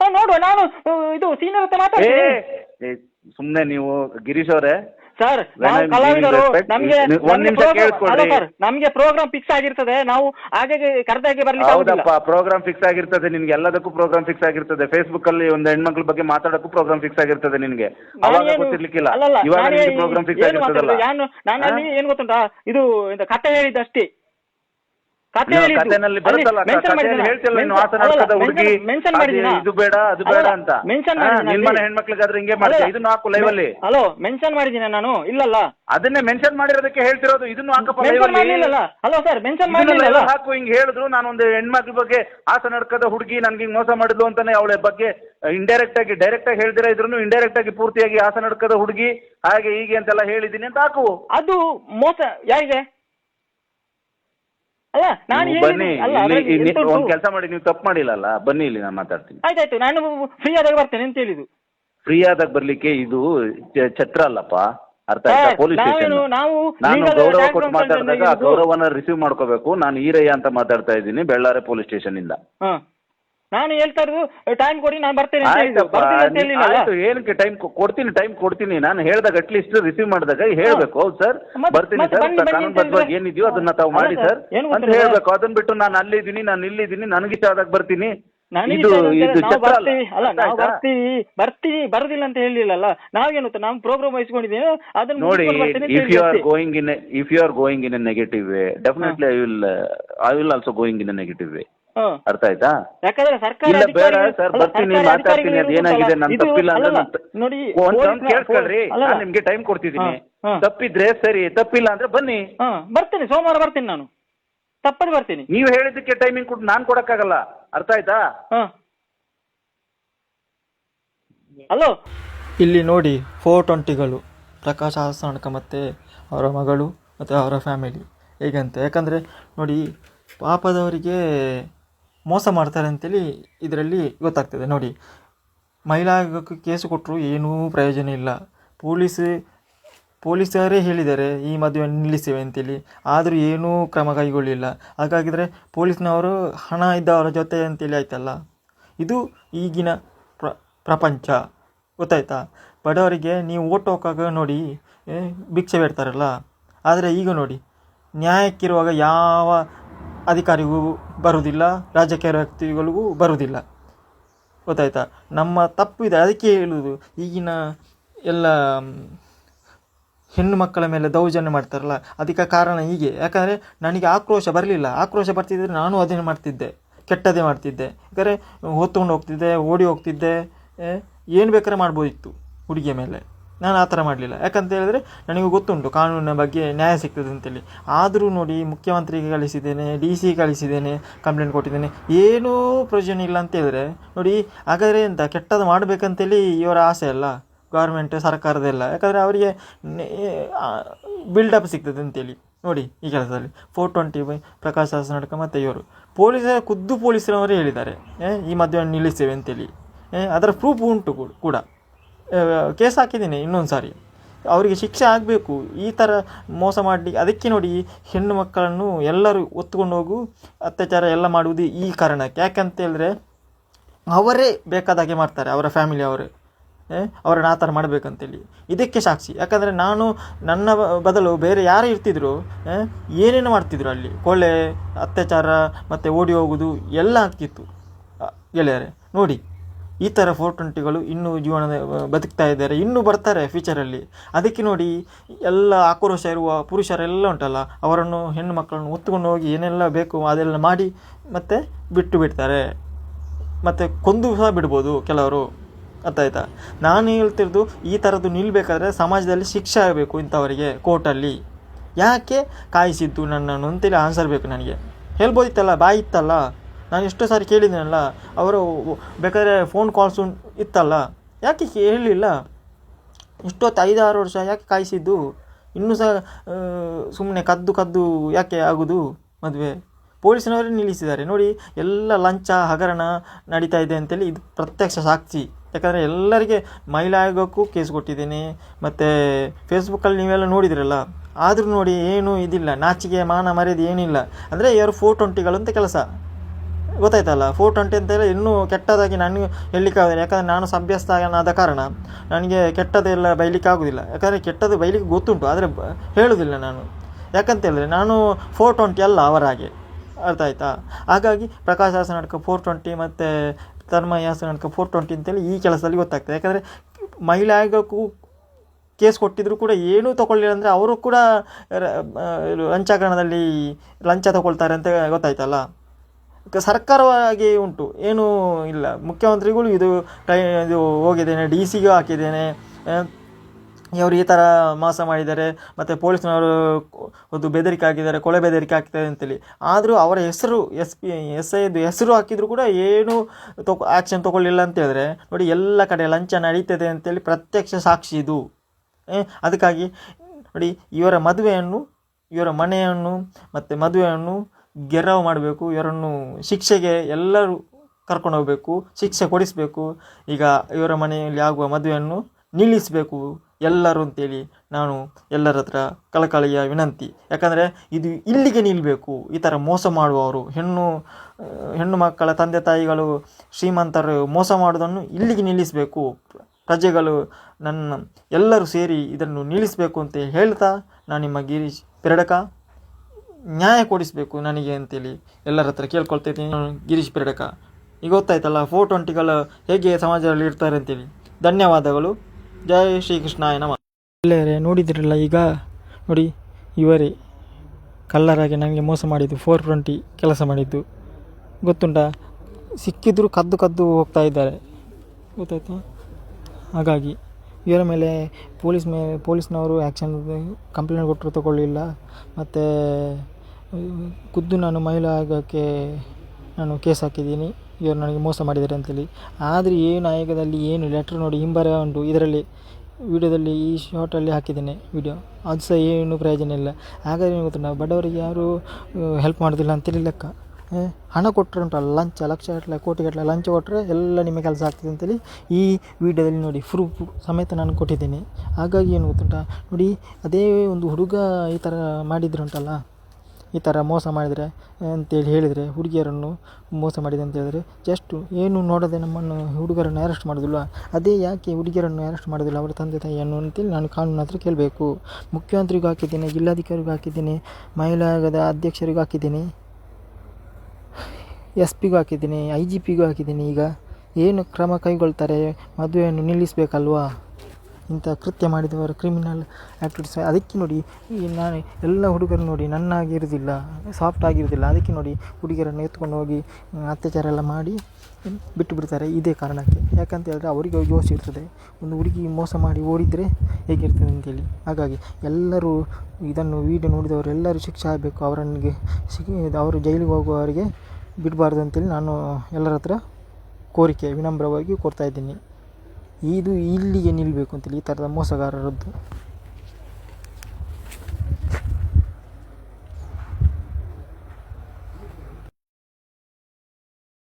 ಹಾ, ನೋಡುವ ನಾನು ಆ, ಇದು ಸೀನಿಯರ್ ಹತ್ರ ಏ ಮಾತಾಡ್ತೀನಿ ಸುಮ್ಮನೆ ಸುಮ್ನೆ ನೀವು ಗಿರೀಶ್ ಅವರೇ. ಸರ್ When ನಾವು I'm ಕಲಾವಿದರು giving respect, ನಮ್ಗೆ ನೀವು ಒಂದ್ ನಮ್ಗೆ ನಿಮಿಷ program- ಸರ್ ನಮ್ಗೆ ಪ್ರೋಗ್ರಾಮ್ ಫಿಕ್ಸ್ ಆಗಿರ್ತದೆ ನಾವು ಹಾಗೆ ಕರೆದಾಗೆ ಬರ್ಲಿಕ್ಕೆ ಆಗುದಿಲ್ಲ. ಹೌದಪ್ಪ ಪ್ರೋಗ್ರಾಮ್ ಫಿಕ್ಸ್ ಆಗಿರ್ತದೆ ನಿನ್ಗೆ ಎಲ್ಲದಕ್ಕೂ ಪ್ರೋಗ್ರಾಮ್ ಫಿಕ್ಸ್ ಆಗಿರ್ತದೆ. ಫೇಸ್ಬುಕ್ ಅಲ್ಲಿ ಒಂದು ಹೆಣ್ಮಕ್ಳ ಬಗ್ಗೆ ಮಾತಾಡಕ್ಕೂ ಪ್ರೋಗ್ರಾಮ್ ಫಿಕ್ಸ್ ಆಗಿರ್ತದೆ ನಿನ್ಗೆ. ಅವಾಗ ನಾನೇನು- ಗೊತ್ತಿರ್ಲಿಕ್ಕಿಲ್ಲ. ಅಲ್ಲಲ್ಲ, ಇವಾಗ ನಾನೇ ಪ್ರೋಗ್ರಾಮ್ ಫಿಕ್ಸ್ ಏನು ಆಗಿರ್ತದಲ್ಲ. ನಾನು ನಾನಲ್ಲಿ? ಏನು ಗೊತ್ತುಂಟಾ? ಇದು ಎಂತ ಕತೆ ಹೇಳಿದ್ದು ಇದು ಬೇಡ ಅದು ಬೇಡ ಅಂತ. ಮೆನ್ಷನ್ ಹಾ, ಮಾಡಿದ್ದೀನಾ ನಿನ್ ಮನೆ ಅಲ್ಲಿ? ಹೆಣ್ಮಕ್ಳಿಗಾದ್ರೆ ಹಿಂಗೆ ಅಲ್ಲ, ಇದನ್ನು ಹಾಕು ಲೈವ್ ಅಲ್ಲಿ. ಹಲೋ ಮೆನ್ಷನ್ ಮಾಡಿದೀನಿ ನಾನು? ಇಲ್ಲಲ್ಲ. ಅದನ್ನೇ ಮೆನ್ಷನ್ ಮಾಡಿರೋದಕ್ಕೆ ಹೇಳ್ತಿರೋದು ಇದನ್ನು ಹಾಕಪ್ಪ ಹಲೋ ಸರ್ ಮೆನ್ಷನ್ ಮಾಡಿಲ್ಲ ಹಾಕು ಹಿಂಗ್ ಹೇಳಿದ್ರು. ನಾನು ಒಂದು ಹೆಣ್ಮಕ್ಳ ಬಗ್ಗೆ ಆಸನ ನಡ್ಕದ ಹುಡುಗಿ ನನ್ಗೆ ಹಿಂಗ್ ಮೋಸ ಮಾಡಿದ್ಲು ಅಂತಾನೆ ಅವಳ ಬಗ್ಗೆ ಇಂಡೈರೆಕ್ಟ್ ಆಗಿ ಡೈರೆಕ್ಟ್ ಆಗಿ ಹೇಳ್ದಿರ ಇದ್ರು ಇಂಡೈರೆಕ್ಟ್ ಆಗಿ ಪೂರ್ತಿಯಾಗಿ ಆಸನ ನಡ್ಕದ ಹುಡುಗಿ ಹಾಗೆ ಹೀಗೆ ಅಂತೆಲ್ಲ ಹೇಳಿದೀನಿ ಅಂತ ಹಾಕು. ಅದು ಮೋಸ ಯಾರಿಗೆ? ಅಲ್ಲ ನಾನು ಬನ್ನಿ ಇಲ್ಲಿ? ಒಂದ್ ಕೆಲಸ ಮಾಡಿ ನೀವು ತಪ್ಪು ಮಾಡಿಲ್ಲಲ್ಲ ಬನ್ನಿ ಇಲ್ಲಿ ನಾನು ಮಾತಾಡ್ತೀನಿ. ಆಯ್ತಾಯ್ತು ನಾನು ಫ್ರೀ ಆದಾಗ ಬರ್ತೇನೆ ಅಂತ ಹೇಳಿದ್ದು. ಫ್ರೀ ಆದಾಗ ಬರ್ಲಿಕ್ಕೆ ಇದು ಛತ್ರ ಅಲ್ಲಪ್ಪ ಅರ್ಥ ಆಯ್ತಾ? ಪೊಲೀಸ್ ಸ್ಟೇಷನ್ ನಾನು ಗೌರವ ಕೊಟ್ಟು ಮಾತಾಡಿದಾಗ. ಗೌರವನ ರಿಸೀವ್ ಮಾಡ್ಕೋಬೇಕು ನಾನು ಈರಯ್ಯ ಅಂತ ಮಾತಾಡ್ತಾ ಇದ್ದೀನಿ ಬೆಳ್ಳಾರೆ ಪೊಲೀಸ್ ಸ್ಟೇಷನ್ ಇಂದ. ನಾನು ಹೇಳ್ತಾ ಇರೋದು ಟೈಮ್ ಕೊಡಿ ನಾನು ಬರ್ತೇನೆ ಅಂತ ಹೇಳಿದ್ದು. ಆಯ್ತಪ್ಪ. ಬರ್ತೀನಿ ಅಂತ ನೀ- ಹೇಳಿಲ್ಲಲ್ಲ ಆಯ್ತು ಏನಕ್ಕೆ ಟೈಮ್ ಕೊಡ್ತೀನಿ ಟೈಮ್ ಕೊಡ್ತೀನಿ. ನಾನು ಹೇಳ್ದಾಗ ಅಟ್ಲೀಸ್ಟ್ ರಿಸೀವ್ ಮಾಡಿದಾಗ ಹೇಳ್ಬೇಕು. ಹೌದು ಸರ್ ಮತ್ತೆ- ಬರ್ತೀನಿ ಮತ್ತೆ ಸರ್ ಬನ್ನಿ, ಬನ್ನಿ ಕಾನೂನು ಅಂತ ಬದ್ಧವಾಗಿ ಹೇಳಿದ್ರೆ- ಏನಿದೆಯೋ ಅದನ್ನ ತಾವು ಅಲ್ಲ ಮಾಡಿ ಸರ್, ಸರ್ ಏನು ಅಂತ ಗೊತ್ತಿಲ್ಲ. ಹೇಳ್ಬೇಕು. ಅದನ್ನ ಬಿಟ್ಟು ನಾನು ಅಲ್ಲಿದ್ದೀನಿ ನಾನು ಇಲ್ಲಿದ್ದೀನಿ ನನಗಿಷ್ಟ ಆದಾಗ ಬರ್ತೀನಿ. ನನಗೆ ಇದು ಇಷ್ಟ ಇದು ನಾವು ಅಲ್ಲ. ಬರ್ತೀವಿ. ಅಲ್ಲ ಅರ್ಥ ನಾವು ಆಯ್ತಾ? ಬರ್ತೀವಿ. ಬರ್ತೀವಿ ಬರುದಿಲ್ಲ ಅಂತ ಹೇಳಿಲ್ಲಲ್ಲ? ನಾವೇನು ನಾವು ಪ್ರೋಗ್ರಾಮ್ ವಹಿಸ್ಕೊಂಡಿದ್ದೀವಿ. ಅದನ್ನ ನೋಡಿ ಮುಗಿಸ್ಕೊಂಡು ಬರ್ತೇನೆ ಅಂತ ಇಫ್ ಯು ಆರ್ ಹೇಳಿದ್ದು going in if you are going in a negative way definitely I will I will also going in a negative way. ಅರ್ಥ ಆಯ್ತಾ? ಯಾಕಂದ್ರೆ ಸರ್ಕಾರ ಇಲ್ಲ ಬೇಡ ಸರ್ ಬರ್ತೀನಿ ಮಾತಾಡ್ತೀನಿ ಅದೇನಾಗಿದೆ ಇರುತ್ತಲ್ಲ, ನನ್ ತಪ್ಪಿಲ್ಲ ಅಂದ್ರೆ ನೋಡಿ ಒಂದ್ ಕೇಳ್ಕೊಳ್ರಿ ನಾನು ನಿಮ್ಗೆ ಟೈಮ್ ಕೊಡ್ತಿದ್ದೀನಿ. ತಪ್ಪಿದ್ರೆ ಸರಿ ತಪ್ಪಿಲ್ಲ ಅಂದ್ರೆ ಬನ್ನಿ. ಬರ್ತೀನಿ ಬರ್ತೇನೆ ಸೋಮವಾರ ಬರ್ತೀನಿ ನಾನು. ತಪ್ಪದೆ ಬರ್ತೀನಿ. ನೀವು ಹೇಳಿದ್ದಕ್ಕೆ ಟೈಮಿಂಗ್ ಕೊಟ್ಟು ನಾನು ಕೊಡಕ್ಕಾಗಲ್ಲ. ಅರ್ಥ ಆಯ್ತಾ? ಹಾ. ಹಲೋ. ಇಲ್ಲಿ ನೋಡಿ ಫೋರ್ ಟ್ವೆಂಟಿಗಳು ಪ್ರಕಾಶ್ ಹಾಸನಕ ಮತ್ತು ಅವರ ಮಗಳು ಮತ್ತು ಅವರ ಫ್ಯಾಮಿಲಿ ಹೇಗಂತ? ಯಾಕಂದರೆ ನೋಡಿ ಪಾಪದವರಿಗೆ ಮೋಸ ಮಾಡ್ತಾರೆ ಅಂತೇಳಿ ಇದರಲ್ಲಿ ಗೊತ್ತಾಗ್ತದೆ. ನೋಡಿ, ಮಹಿಳಾ ಆಯೋಗಕ್ಕೆ ಕೇಸು ಕೊಟ್ಟರು ಏನೂ ಪ್ರಯೋಜನ ಇಲ್ಲ. ಪೊಲೀಸ್, ಪೊಲೀಸರೇ ಹೇಳಿದ್ದಾರೆ, ಈ ಮದುವೆ ನಿಲ್ಲಿಸಿವೆ ಅಂತೇಳಿ. ಆದರೂ ಏನೂ ಕ್ರಮ ಕೈಗೊಳ್ಳಿಲ್ಲ. ಹಾಗಾಗಿದ್ರೆ ಪೊಲೀಸ್ನವರು ಹಣ ಇದ್ದವರ ಜೊತೆ ಅಂತೇಳಿ ಆಯ್ತಲ್ಲ? ಇದು ಈಗಿನ ಪ್ರ, ಪ್ರಪಂಚ. ಗೊತ್ತಾಯ್ತಾ? ಬಡವರಿಗೆ ನೀವು ಓಟ್ ಹೋಗಾಗ ನೋಡಿ ಭಿಕ್ಷೆ ಬೇಡ್ತಾರಲ್ಲ? ಆದರೆ ಈಗ ನೋಡಿ, ನ್ಯಾಯಕ್ಕಿರುವಾಗ ಯಾವ ಅಧಿಕಾರಿಗೂ ಬರುವುದಿಲ್ಲ, ರಾಜಕೀಯ ವ್ಯಕ್ತಿಗಳಿಗೂ ಬರುವುದಿಲ್ಲ. ಗೊತ್ತಾಯ್ತಾ? ನಮ್ಮ ತಪ್ಪು ಇದೆ. ಅದಕ್ಕೆ ಹೇಳುವುದು, ಈಗಿನ ಎಲ್ಲ ಹೆಣ್ಣು ಮಕ್ಕಳ ಮೇಲೆ ದೌರ್ಜನ್ಯ ಮಾಡ್ತಾರಲ್ಲ, ಅದಕ್ಕೆ ಕಾರಣ ಹೀಗೆ. ಯಾಕಂದರೆ ನನಗೆ ಆಕ್ರೋಶ ಬರಲಿಲ್ಲ. ಆಕ್ರೋಶ ಬರ್ತಿದ್ದರೆ ನಾನು ಅದನ್ನು ಮಾಡ್ತಿದ್ದೆ ಕೆಟ್ಟದೇ ಮಾಡ್ತಿದ್ದೆ. ಯಾಕಂದರೆ ಹೊತ್ಕೊಂಡು ಹೋಗ್ತಿದ್ದೆ, ಓಡಿ ಹೋಗ್ತಿದ್ದೆ ಏನು ಬೇಕಾದ್ರೆ ಮಾಡ್ಬೋದಿತ್ತು ಹುಡುಗಿಯ ಮೇಲೆ. ನಾನು ಆ ಥರ ಮಾಡಲಿಲ್ಲ. ಯಾಕಂತ ಹೇಳಿದ್ರೆ ನನಗೆ ಗೊತ್ತುಂಟು ಕಾನೂನಿನ ಬಗ್ಗೆ ನ್ಯಾಯ ಸಿಗ್ತದೆ ಅಂತೇಳಿ. ಆದರೂ ನೋಡಿ ಮುಖ್ಯಮಂತ್ರಿಗೆ ಕಳಿಸಿದ್ದೇನೆ ಡಿ ಸಿ ಕಳಿಸಿದ್ದೇನೆ ಕಂಪ್ಲೇಂಟ್ ಕೊಟ್ಟಿದ್ದೇನೆ. ಏನೂ ಪ್ರಯೋಜನ ಇಲ್ಲ ಅಂತ ಹೇಳಿದ್ರೆ ನೋಡಿ, ಹಾಗಾದರೆ ಎಂತ ಕೆಟ್ಟದ್ದು ಮಾಡಬೇಕಂತೇಳಿ ಇವರ ಆಸೆ ಅಲ್ಲ ಗೌರ್ಮೆಂಟ್ ಸರ್ಕಾರದೆಲ್ಲ ಯಾಕಂದರೆ ಅವರಿಗೆ ಬಿಲ್ಡಪ್ ಸಿಗ್ತದೆ ಅಂತೇಳಿ. ನೋಡಿ ಈ ಕೆಲಸದಲ್ಲಿ four twenty by Prakash Nadka ಮತ್ತು ಇವರು. ಪೊಲೀಸರ, ಖುದ್ದು ಪೊಲೀಸರವರೇ ಹೇಳಿದ್ದಾರೆ. ಈ ಮದುವೆಯನ್ನು ನಿಲ್ಲಿಸ್ತೇವೆ ಅಂತೇಳಿ. ಅದರ ಪ್ರೂಫ್ ಉಂಟು ಕೂಡ. ಕೇಸ್ ಹಾಕಿದ್ದೀನಿ ಇನ್ನೊಂದು ಸಾರಿ. ಅವರಿಗೆ ಶಿಕ್ಷೆ ಆಗಬೇಕು. ಈ ಥರ ಮೋಸ ಮಾಡಿ ಅದಕ್ಕೆ ನೋಡಿ ಹೆಣ್ಣು ಮಕ್ಕಳನ್ನು ಎಲ್ಲರೂ ಒತ್ತುಕೊಂಡು ಹೋಗು, ಅತ್ಯಾಚಾರ ಎಲ್ಲ ಮಾಡುವುದು ಈ ಕಾರಣಕ್ಕೆ. ಯಾಕಂತ ಹೇಳಿದ್ರೆ ಅವರೇ ಬೇಕಾದಾಗೆ ಮಾಡ್ತಾರೆ, ಅವರ ಫ್ಯಾಮಿಲಿ ಅವರೇ. ಅವರನ್ನು ಆ ಥರ ಮಾಡಬೇಕಂತೇಳಿ. ಇದಕ್ಕೆ ಸಾಕ್ಷಿ. ಯಾಕಂದರೆ ನಾನು ನನ್ನ ಬದಲು ಬೇರೆ ಯಾರು ಇರ್ತಿದ್ರು ಏನೇನು ಮಾಡ್ತಿದ್ರು ಅಲ್ಲಿ. ಕೊಳ್ಳೆ ಅತ್ಯಾಚಾರ, ಮತ್ತು ಓಡಿ ಹೋಗುವುದು ಎಲ್ಲ ಆಗ್ತಿತ್ತು. ಗೆಳೆಯರೆ, ನೋಡಿ. ಈ ಥರ ಫೋರ್ ಟ್ವೆಂಟಿಗಳು ಇನ್ನೂ ಜೀವನದ, ಬದುಕ್ತಾ ಇದ್ದಾರೆ. ಇನ್ನೂ ಬರ್ತಾರೆ ಫ್ಯೂಚರಲ್ಲಿ ಅದಕ್ಕೆ ನೋಡಿ, ಎಲ್ಲ ಆಕ್ರೋಶ ಇರುವ ಪುರುಷರೆಲ್ಲ ಉಂಟಲ್ಲ, ಅವರನ್ನು ಹೆಣ್ಣು ಮಕ್ಕಳನ್ನು ಒತ್ತುಕೊಂಡು ಹೋಗಿ ಏನೆಲ್ಲ ಬೇಕು ಅದೆಲ್ಲ ಮಾಡಿ ಮತ್ತೆ ಬಿಟ್ಟು ಬಿಡ್ತಾರೆ. ಮತ್ತು ಕೊಂದು ಸಹ ಬಿಡ್ಬೋದು ಕೆಲವರು. ಅರ್ಥಾಯ್ತಾ ನಾನು ಹೇಳ್ತಿರೋದು, ಈ ಥರದ್ದು ನಿಲ್ಲಬೇಕಾದ್ರೆ ಸಮಾಜದಲ್ಲಿ ಶಿಕ್ಷೆ ಆಗಬೇಕು ಇಂಥವರಿಗೆ ಕೋರ್ಟಲ್ಲಿ. ಯಾಕೆ ಕಾಯಿಸಿದ್ದು ನನ್ನನ್ನು ಅಂತೇಳಿ ಆನ್ಸರ್ ಬೇಕು ನನಗೆ. ಹೇಳ್ಬೋದಿತ್ತಲ್ಲ, ಬಾಯಿ ಇತ್ತಲ್ಲ? ನಾನು ಎಷ್ಟೋ ಸಾರಿ ಕೇಳಿದ್ದೀನಲ್ಲ, ಅವರು ಬೇಕಾದ್ರೆ ಫೋನ್ ಕಾಲ್ಸ್ ಇತ್ತಲ್ಲ, ಯಾಕೆ ಹೇಳಲಿಲ್ಲ ಇಷ್ಟೊತ್ತು ಐದಾರು ವರ್ಷ ಯಾಕೆ ಕಾಯಿಸಿದ್ದು? ಇನ್ನೂ ಸಹ ಸುಮ್ಮನೆ ಕದ್ದು ಕದ್ದು ಯಾಕೆ ಆಗೋದು ಮದುವೆ? ಪೊಲೀಸ್ನವರೇ ನಿಲ್ಲಿಸಿದ್ದಾರೆ. ನೋಡಿ, ಎಲ್ಲ ಲಂಚ, ಹಗರಣ ನಡೀತಾ ಇದೆ ಅಂತೇಳಿ ಇದು ಪ್ರತ್ಯಕ್ಷ ಸಾಕ್ಷಿ. ಯಾಕಂದರೆ ಎಲ್ಲರಿಗೆ ಮಹಿಳಾ ಆಯೋಗಕ್ಕೂ ಕೇಸ್ ಕೊಟ್ಟಿದ್ದೀನಿ. ಮತ್ತು ಫೇಸ್ಬುಕ್ಕಲ್ಲಿ ನೀವೆಲ್ಲ ನೋಡಿದಿರಲ್ಲ, ಆದರೂ ನೋಡಿ ಏನೂ ಇದಿಲ್ಲ. ನಾಚಿಕೆ, ಮಾನ ಮರ್ಯಾದೆ ಏನಿಲ್ಲ. ಅಂದರೆ ಇವರು ಫೋರ್ ಟ್ವೆಂಟಿಗಳಂತ ಕೆಲಸ. ಗೊತ್ತಾಯ್ತಲ್ಲ ಫೋರ್ ಟ್ವೆಂಟಿ ಅಂತ ಹೇಳಿ ಇನ್ನೂ ಕೆಟ್ಟದಾಗಿ ನನಗೆ ಹೇಳಲಿಕ್ಕೆ ಆಗೋದಿಲ್ಲ ಯಾಕಂದರೆ ನಾನು ಸಭ್ಯಸ್ಥನಾದ ಕಾರಣ ನನಗೆ ಕೆಟ್ಟದೆಲ್ಲ ಬೈಲಿಕ್ಕೆ ಆಗೋದಿಲ್ಲ ಯಾಕಂದರೆ ಕೆಟ್ಟದ್ದು ಬೈಲಿಕ್ಕೆ ಗೊತ್ತುಂಟು, ಆದರೆ ಬ, ಹೇಳೋದಿಲ್ಲ ನಾನು. ಯಾಕಂತ ಹೇಳಿದ್ರೆ ನಾನು ಫೋರ್ ಟ್ವೆಂಟಿ ಅಲ್ಲ ಅವರ ಹಾಗೆ ಅರ್ಥ ಆಯ್ತಾ? ಹಾಗಾಗಿ ಪ್ರಕಾಶ್ ನಾಟಕ ಫೋರ್ ಟ್ವೆಂಟಿ ಮತ್ತು ತನ್ಮಯ ಹಾಸನಡ್ಕ ಫೋರ್ ಟ್ವೆಂಟಿ ಅಂತೇಳಿ ಈ ಕೆಲಸದಲ್ಲಿ ಗೊತ್ತಾಗ್ತದೆ. ಯಾಕಂದರೆ ಮಹಿಳೆಯಾಗಕ್ಕೂ ಕೇಸ್ ಕೊಟ್ಟಿದ್ರು ಕೂಡ ಏನೂ ತಗೊಳ್ಳಿಲ್ಲ ಅಂದರೆ ಅವರು ಕೂಡ ಲಂಚಾಗರಣದಲ್ಲಿ ಲಂಚ ತಗೊಳ್ತಾರೆ ಅಂತ ಗೊತ್ತಾಯ್ತಲ್ಲ? ಸರ್ಕಾರವಾಗಿ ಉಂಟು. ಏನೂ ಇಲ್ಲ. ಮುಖ್ಯಮಂತ್ರಿಗಳು ಇದು ಟೈ ಇದು ಹೋಗಿದ್ದೇನೆ, ಡಿ ಸಿಗೂ ಹಾಕಿದ್ದೇನೆ. ಇವರು ಈ ಥರ ಮೋಸ ಮಾಡಿದ್ದಾರೆ. ಮತ್ತು ಪೊಲೀಸ್ನವರು ಒಂದು ಬೆದರಿಕೆ ಹಾಕಿದ್ದಾರೆ ಕೊಳೆ ಬೆದರಿಕೆ ಹಾಕ್ತಾರೆ ಅಂತೇಳಿ. ಆದರೂ ಅವರ ಹೆಸರು ಎಸ್ ಪಿ ಎಸ್ ಐದು ಹೆಸರು ಹಾಕಿದ್ರು ಕೂಡ ಏನು ತೊಗೊ ಆ್ಯಕ್ಷನ್ ತೊಗೊಳ್ಳಿಲ್ಲ ಅಂತ ಹೇಳಿದ್ರೆ, ನೋಡಿ ಎಲ್ಲ ಕಡೆ ಲಂಚ ನಡೀತದೆ ಅಂತೇಳಿ ಪ್ರತ್ಯಕ್ಷ ಸಾಕ್ಷಿ ಇದು. ಅದಕ್ಕಾಗಿ ನೋಡಿ ಇವರ ಮದುವೆಯನ್ನು, ಇವರ ಮನೆಯನ್ನು, ಮತ್ತು ಮದುವೆಯನ್ನು ಗೆರವು ಮಾಡಬೇಕು, ಇವರನ್ನು ಶಿಕ್ಷೆಗೆ ಎಲ್ಲರೂ ಕರ್ಕೊಂಡು ಹೋಗಬೇಕು, ಶಿಕ್ಷೆ ಕೊಡಿಸಬೇಕು. ಈಗ ಇವರ ಮನೆಯಲ್ಲಿ ಆಗುವ ಮದುವೆಯನ್ನು ನಿಲ್ಲಿಸಬೇಕು ಎಲ್ಲರೂ ಅಂತೇಳಿ ನಾನು ಎಲ್ಲರ ಹತ್ರ ಕಳಕಳಿಯ ವಿನಂತಿ. ಯಾಕಂದರೆ ಇದು ಇಲ್ಲಿಗೆ ನಿಲ್ಲಬೇಕು ಈ ಥರ ಮೋಸ ಮಾಡುವವರು. ಹೆಣ್ಣು ಹೆಣ್ಣು ಮಕ್ಕಳ ತಂದೆ ತಾಯಿಗಳು, ಶ್ರೀಮಂತರು ಮೋಸ ಮಾಡೋದನ್ನು ಇಲ್ಲಿಗೆ ನಿಲ್ಲಿಸಬೇಕು. ಪ್ರಜೆಗಳು ನನ್ನ ಎಲ್ಲರೂ ಸೇರಿ ಇದನ್ನು ನಿಲ್ಲಿಸಬೇಕು ಅಂತ ಹೇಳ್ತಾ ನಾನು ನಿಮ್ಮ ಗಿರೀಶ್ ಪೆರಡಕ ನ್ಯಾಯ ಕೊಡಿಸಬೇಕು ನನಗೆ ಅಂತೇಳಿ ಎಲ್ಲರ ಹತ್ರ ಕೇಳ್ಕೊಳ್ತಾ ಇದ್ದೀನಿ. ಗಿರೀಶ್ ಪೆರಡಕ. ಈಗ ಗೊತ್ತಾಯ್ತಲ್ಲ ಫೋರ್ ಟ್ವೆಂಟಿಗಳು ಹೇಗೆ ಸಮಾಜದಲ್ಲಿ ಇರ್ತಾರೆ ಅಂತೇಳಿ. ಧನ್ಯವಾದಗಳು. ಜೈ ಶ್ರೀಕೃಷ್ಣ, ನಮ. ಎಲ್ಲರೇ ನೋಡಿದ್ರಲ್ಲ ಈಗ? ನೋಡಿ, ಇವರೇ ಕಲ್ಲರಾಗಿ ನನಗೆ ಮೋಸ ಮಾಡಿದ್ದು ಫೋರ್ ಟ್ವೆಂಟಿ ಕೆಲಸ ಮಾಡಿದ್ದು. ಗೊತ್ತುಂಟ? ಸಿಕ್ಕಿದ್ರು ಕದ್ದು ಕದ್ದು ಹೋಗ್ತಾ ಇದ್ದಾರೆ. ಗೊತ್ತಾಯ್ತಾ? ಹಾಗಾಗಿ, ಇವರ ಮೇಲೆ ಪೊಲೀಸ್ ಮೇ, ಪೊಲೀಸ್ನವರು ಆ್ಯಕ್ಷನ್ ಕಂಪ್ಲೇಂಟ್ ಕೊಟ್ಟರು ತಗೊಳ್ಳಿಲ್ಲ. ಮತ್ತು ಖುದ್ದು ನಾನು ಮಹಿಳಾ ಆಯೋಗಕ್ಕೆ ನಾನು ಕೇಸ್ ಹಾಕಿದ್ದೀನಿ. ಇವರು ನನಗೆ ಮೋಸ ಮಾಡಿದ್ದಾರೆ ಅಂತೇಳಿ. ಆದರೆ ಏನು ಆಯೋಗದಲ್ಲಿ ಏನು ಲೆಟ್ರ್ ನೋಡಿ ಹಿಂಬರ ಉಂಟು. ಇದರಲ್ಲಿ ವಿಡಿಯೋದಲ್ಲಿ ಈ ಶಾರ್ಟಲ್ಲಿ ಹಾಕಿದ್ದೇನೆ ವಿಡಿಯೋ. ಅದು ಸಹ ಏನು ಪ್ರಯೋಜನ ಇಲ್ಲ. ಹಾಗಾದ್ರೆ ಏನು ಗೊತ್ತುಂಟ, ಬಡವರಿಗೆ ಯಾರು ಹೆಲ್ಪ್ ಮಾಡೋದಿಲ್ಲ ಅಂತೇಳಿ ಲೆಕ್ಕ. ಹಣ ಕೊಟ್ಟರೆ ಉಂಟಲ್ಲ, ಲಂಚ ಲಕ್ಷ ಗಟ್ಟಲೆ ಕೋಟಿಗಟ್ಟಲೆ ಲಂಚ ಕೊಟ್ಟರೆ ಎಲ್ಲ ನಿಮಗೆ ಕೆಲಸ ಆಗ್ತದೆ ಅಂತೇಳಿ ಈ ವಿಡಿಯೋದಲ್ಲಿ ನೋಡಿ ಪ್ರೂಫ್ ಸಮೇತ ನಾನು ಕೊಟ್ಟಿದ್ದೇನೆ. ಹಾಗಾಗಿ ಏನು ಗೊತ್ತುಂಟ, ನೋಡಿ ಅದೇ ಒಂದು ಹುಡುಗ ಈ ಥರ ಮಾಡಿದ್ರು ಉಂಟಲ್ಲ. ಈ ಥರ ಮೋಸ ಮಾಡಿದರೆ ಅಂತೇಳಿ ಹೇಳಿದರೆ, ಹುಡುಗಿಯರನ್ನು ಮೋಸ ಮಾಡಿದೆ ಅಂತ ಹೇಳಿದರೆ, ಜಸ್ಟ್ ಏನು ನೋಡದೆ ನಮ್ಮನ್ನು ಹುಡುಗರನ್ನು ಅರೆಸ್ಟ್ ಮಾಡೋದಿಲ್ಲ ಅದೇ ಯಾಕೆ ಹುಡುಗಿಯರನ್ನು ಅರೆಸ್ಟ್ ಮಾಡೋದಿಲ್ಲ? ಅವರ ತಂದೆ ತಾಯಿಯನ್ನು ಅಂತೇಳಿ ನಾನು ಕಾನೂನು ಹತ್ರ ಕೇಳಬೇಕು. ಮುಖ್ಯಮಂತ್ರಿಗೂ ಹಾಕಿದ್ದೇನೆ, ಜಿಲ್ಲಾಧಿಕಾರಿಗೂ ಹಾಕಿದ್ದೀನಿ ಮಹಿಳಾ ಆಯೋಗದ ಅಧ್ಯಕ್ಷರಿಗೂ ಹಾಕಿದ್ದೀನಿ ಎಸ್ ಪಿಗೂ ಹಾಕಿದ್ದೀನಿ ಐ ಜಿ ಪಿಗೂ ಹಾಕಿದ್ದೀನಿ. ಈಗ ಏನು ಕ್ರಮ ಕೈಗೊಳ್ತಾರೆ? ಮದುವೆಯನ್ನು ನಿಲ್ಲಿಸಬೇಕಲ್ವಾ? ಇಂಥ ಕೃತ್ಯ ಮಾಡಿದವರು ಕ್ರಿಮಿನಲ್ ಆ್ಯಕ್ಟಿವಿಟೀಸ್ ಅದಕ್ಕೆ ನೋಡಿ ಈ ನಾನು ಎಲ್ಲ ಹುಡುಗರು ನೋಡಿ ನನ್ನ ಆಗಿರೋದಿಲ್ಲ ಸಾಫ್ಟ್ ಆಗಿರುವುದಿಲ್ಲ ಅದಕ್ಕೆ ನೋಡಿ ಹುಡುಗಿಯರನ್ನು ಎತ್ಕೊಂಡು ಹೋಗಿ ಅತ್ಯಾಚಾರ ಎಲ್ಲ ಮಾಡಿ ಬಿಟ್ಟು ಬಿಡ್ತಾರೆ ಇದೇ ಕಾರಣಕ್ಕೆ. ಯಾಕಂತ ಹೇಳಿದ್ರೆ ಅವರಿಗೆ ಯೋಚನೆ ಇರ್ತದೆ. ಒಂದು ಹುಡುಗಿ ಮೋಸ ಮಾಡಿ ಓಡಿದರೆ ಹೇಗಿರ್ತದೆ ಅಂತೇಳಿ. ಹಾಗಾಗಿ ಎಲ್ಲರೂ ಇದನ್ನು ವೀಡಿಯೋ ನೋಡಿದವರು ಎಲ್ಲರೂ ಶಿಕ್ಷೆ ಆಗಬೇಕು ಅವರನ್ನಿಗೆ ಸಿಗಿ ಅವರು ಜೈಲಿಗೆ ಹೋಗುವವರಿಗೆ ಬಿಡಬಾರ್ದು ಅಂತೇಳಿ ನಾನು ಎಲ್ಲರ ಹತ್ರ ಕೋರಿಕೆ, ವಿನಮ್ರವಾಗಿ ಕೊಡ್ತಾ ಇದ್ದೀನಿ. ಇದು ಇಲ್ಲಿಗೆ ನಿಲ್ಲಬೇಕು ಅಂತೇಳಿ ಈ ಥರದ ಮೋಸಗಾರರದ್ದು.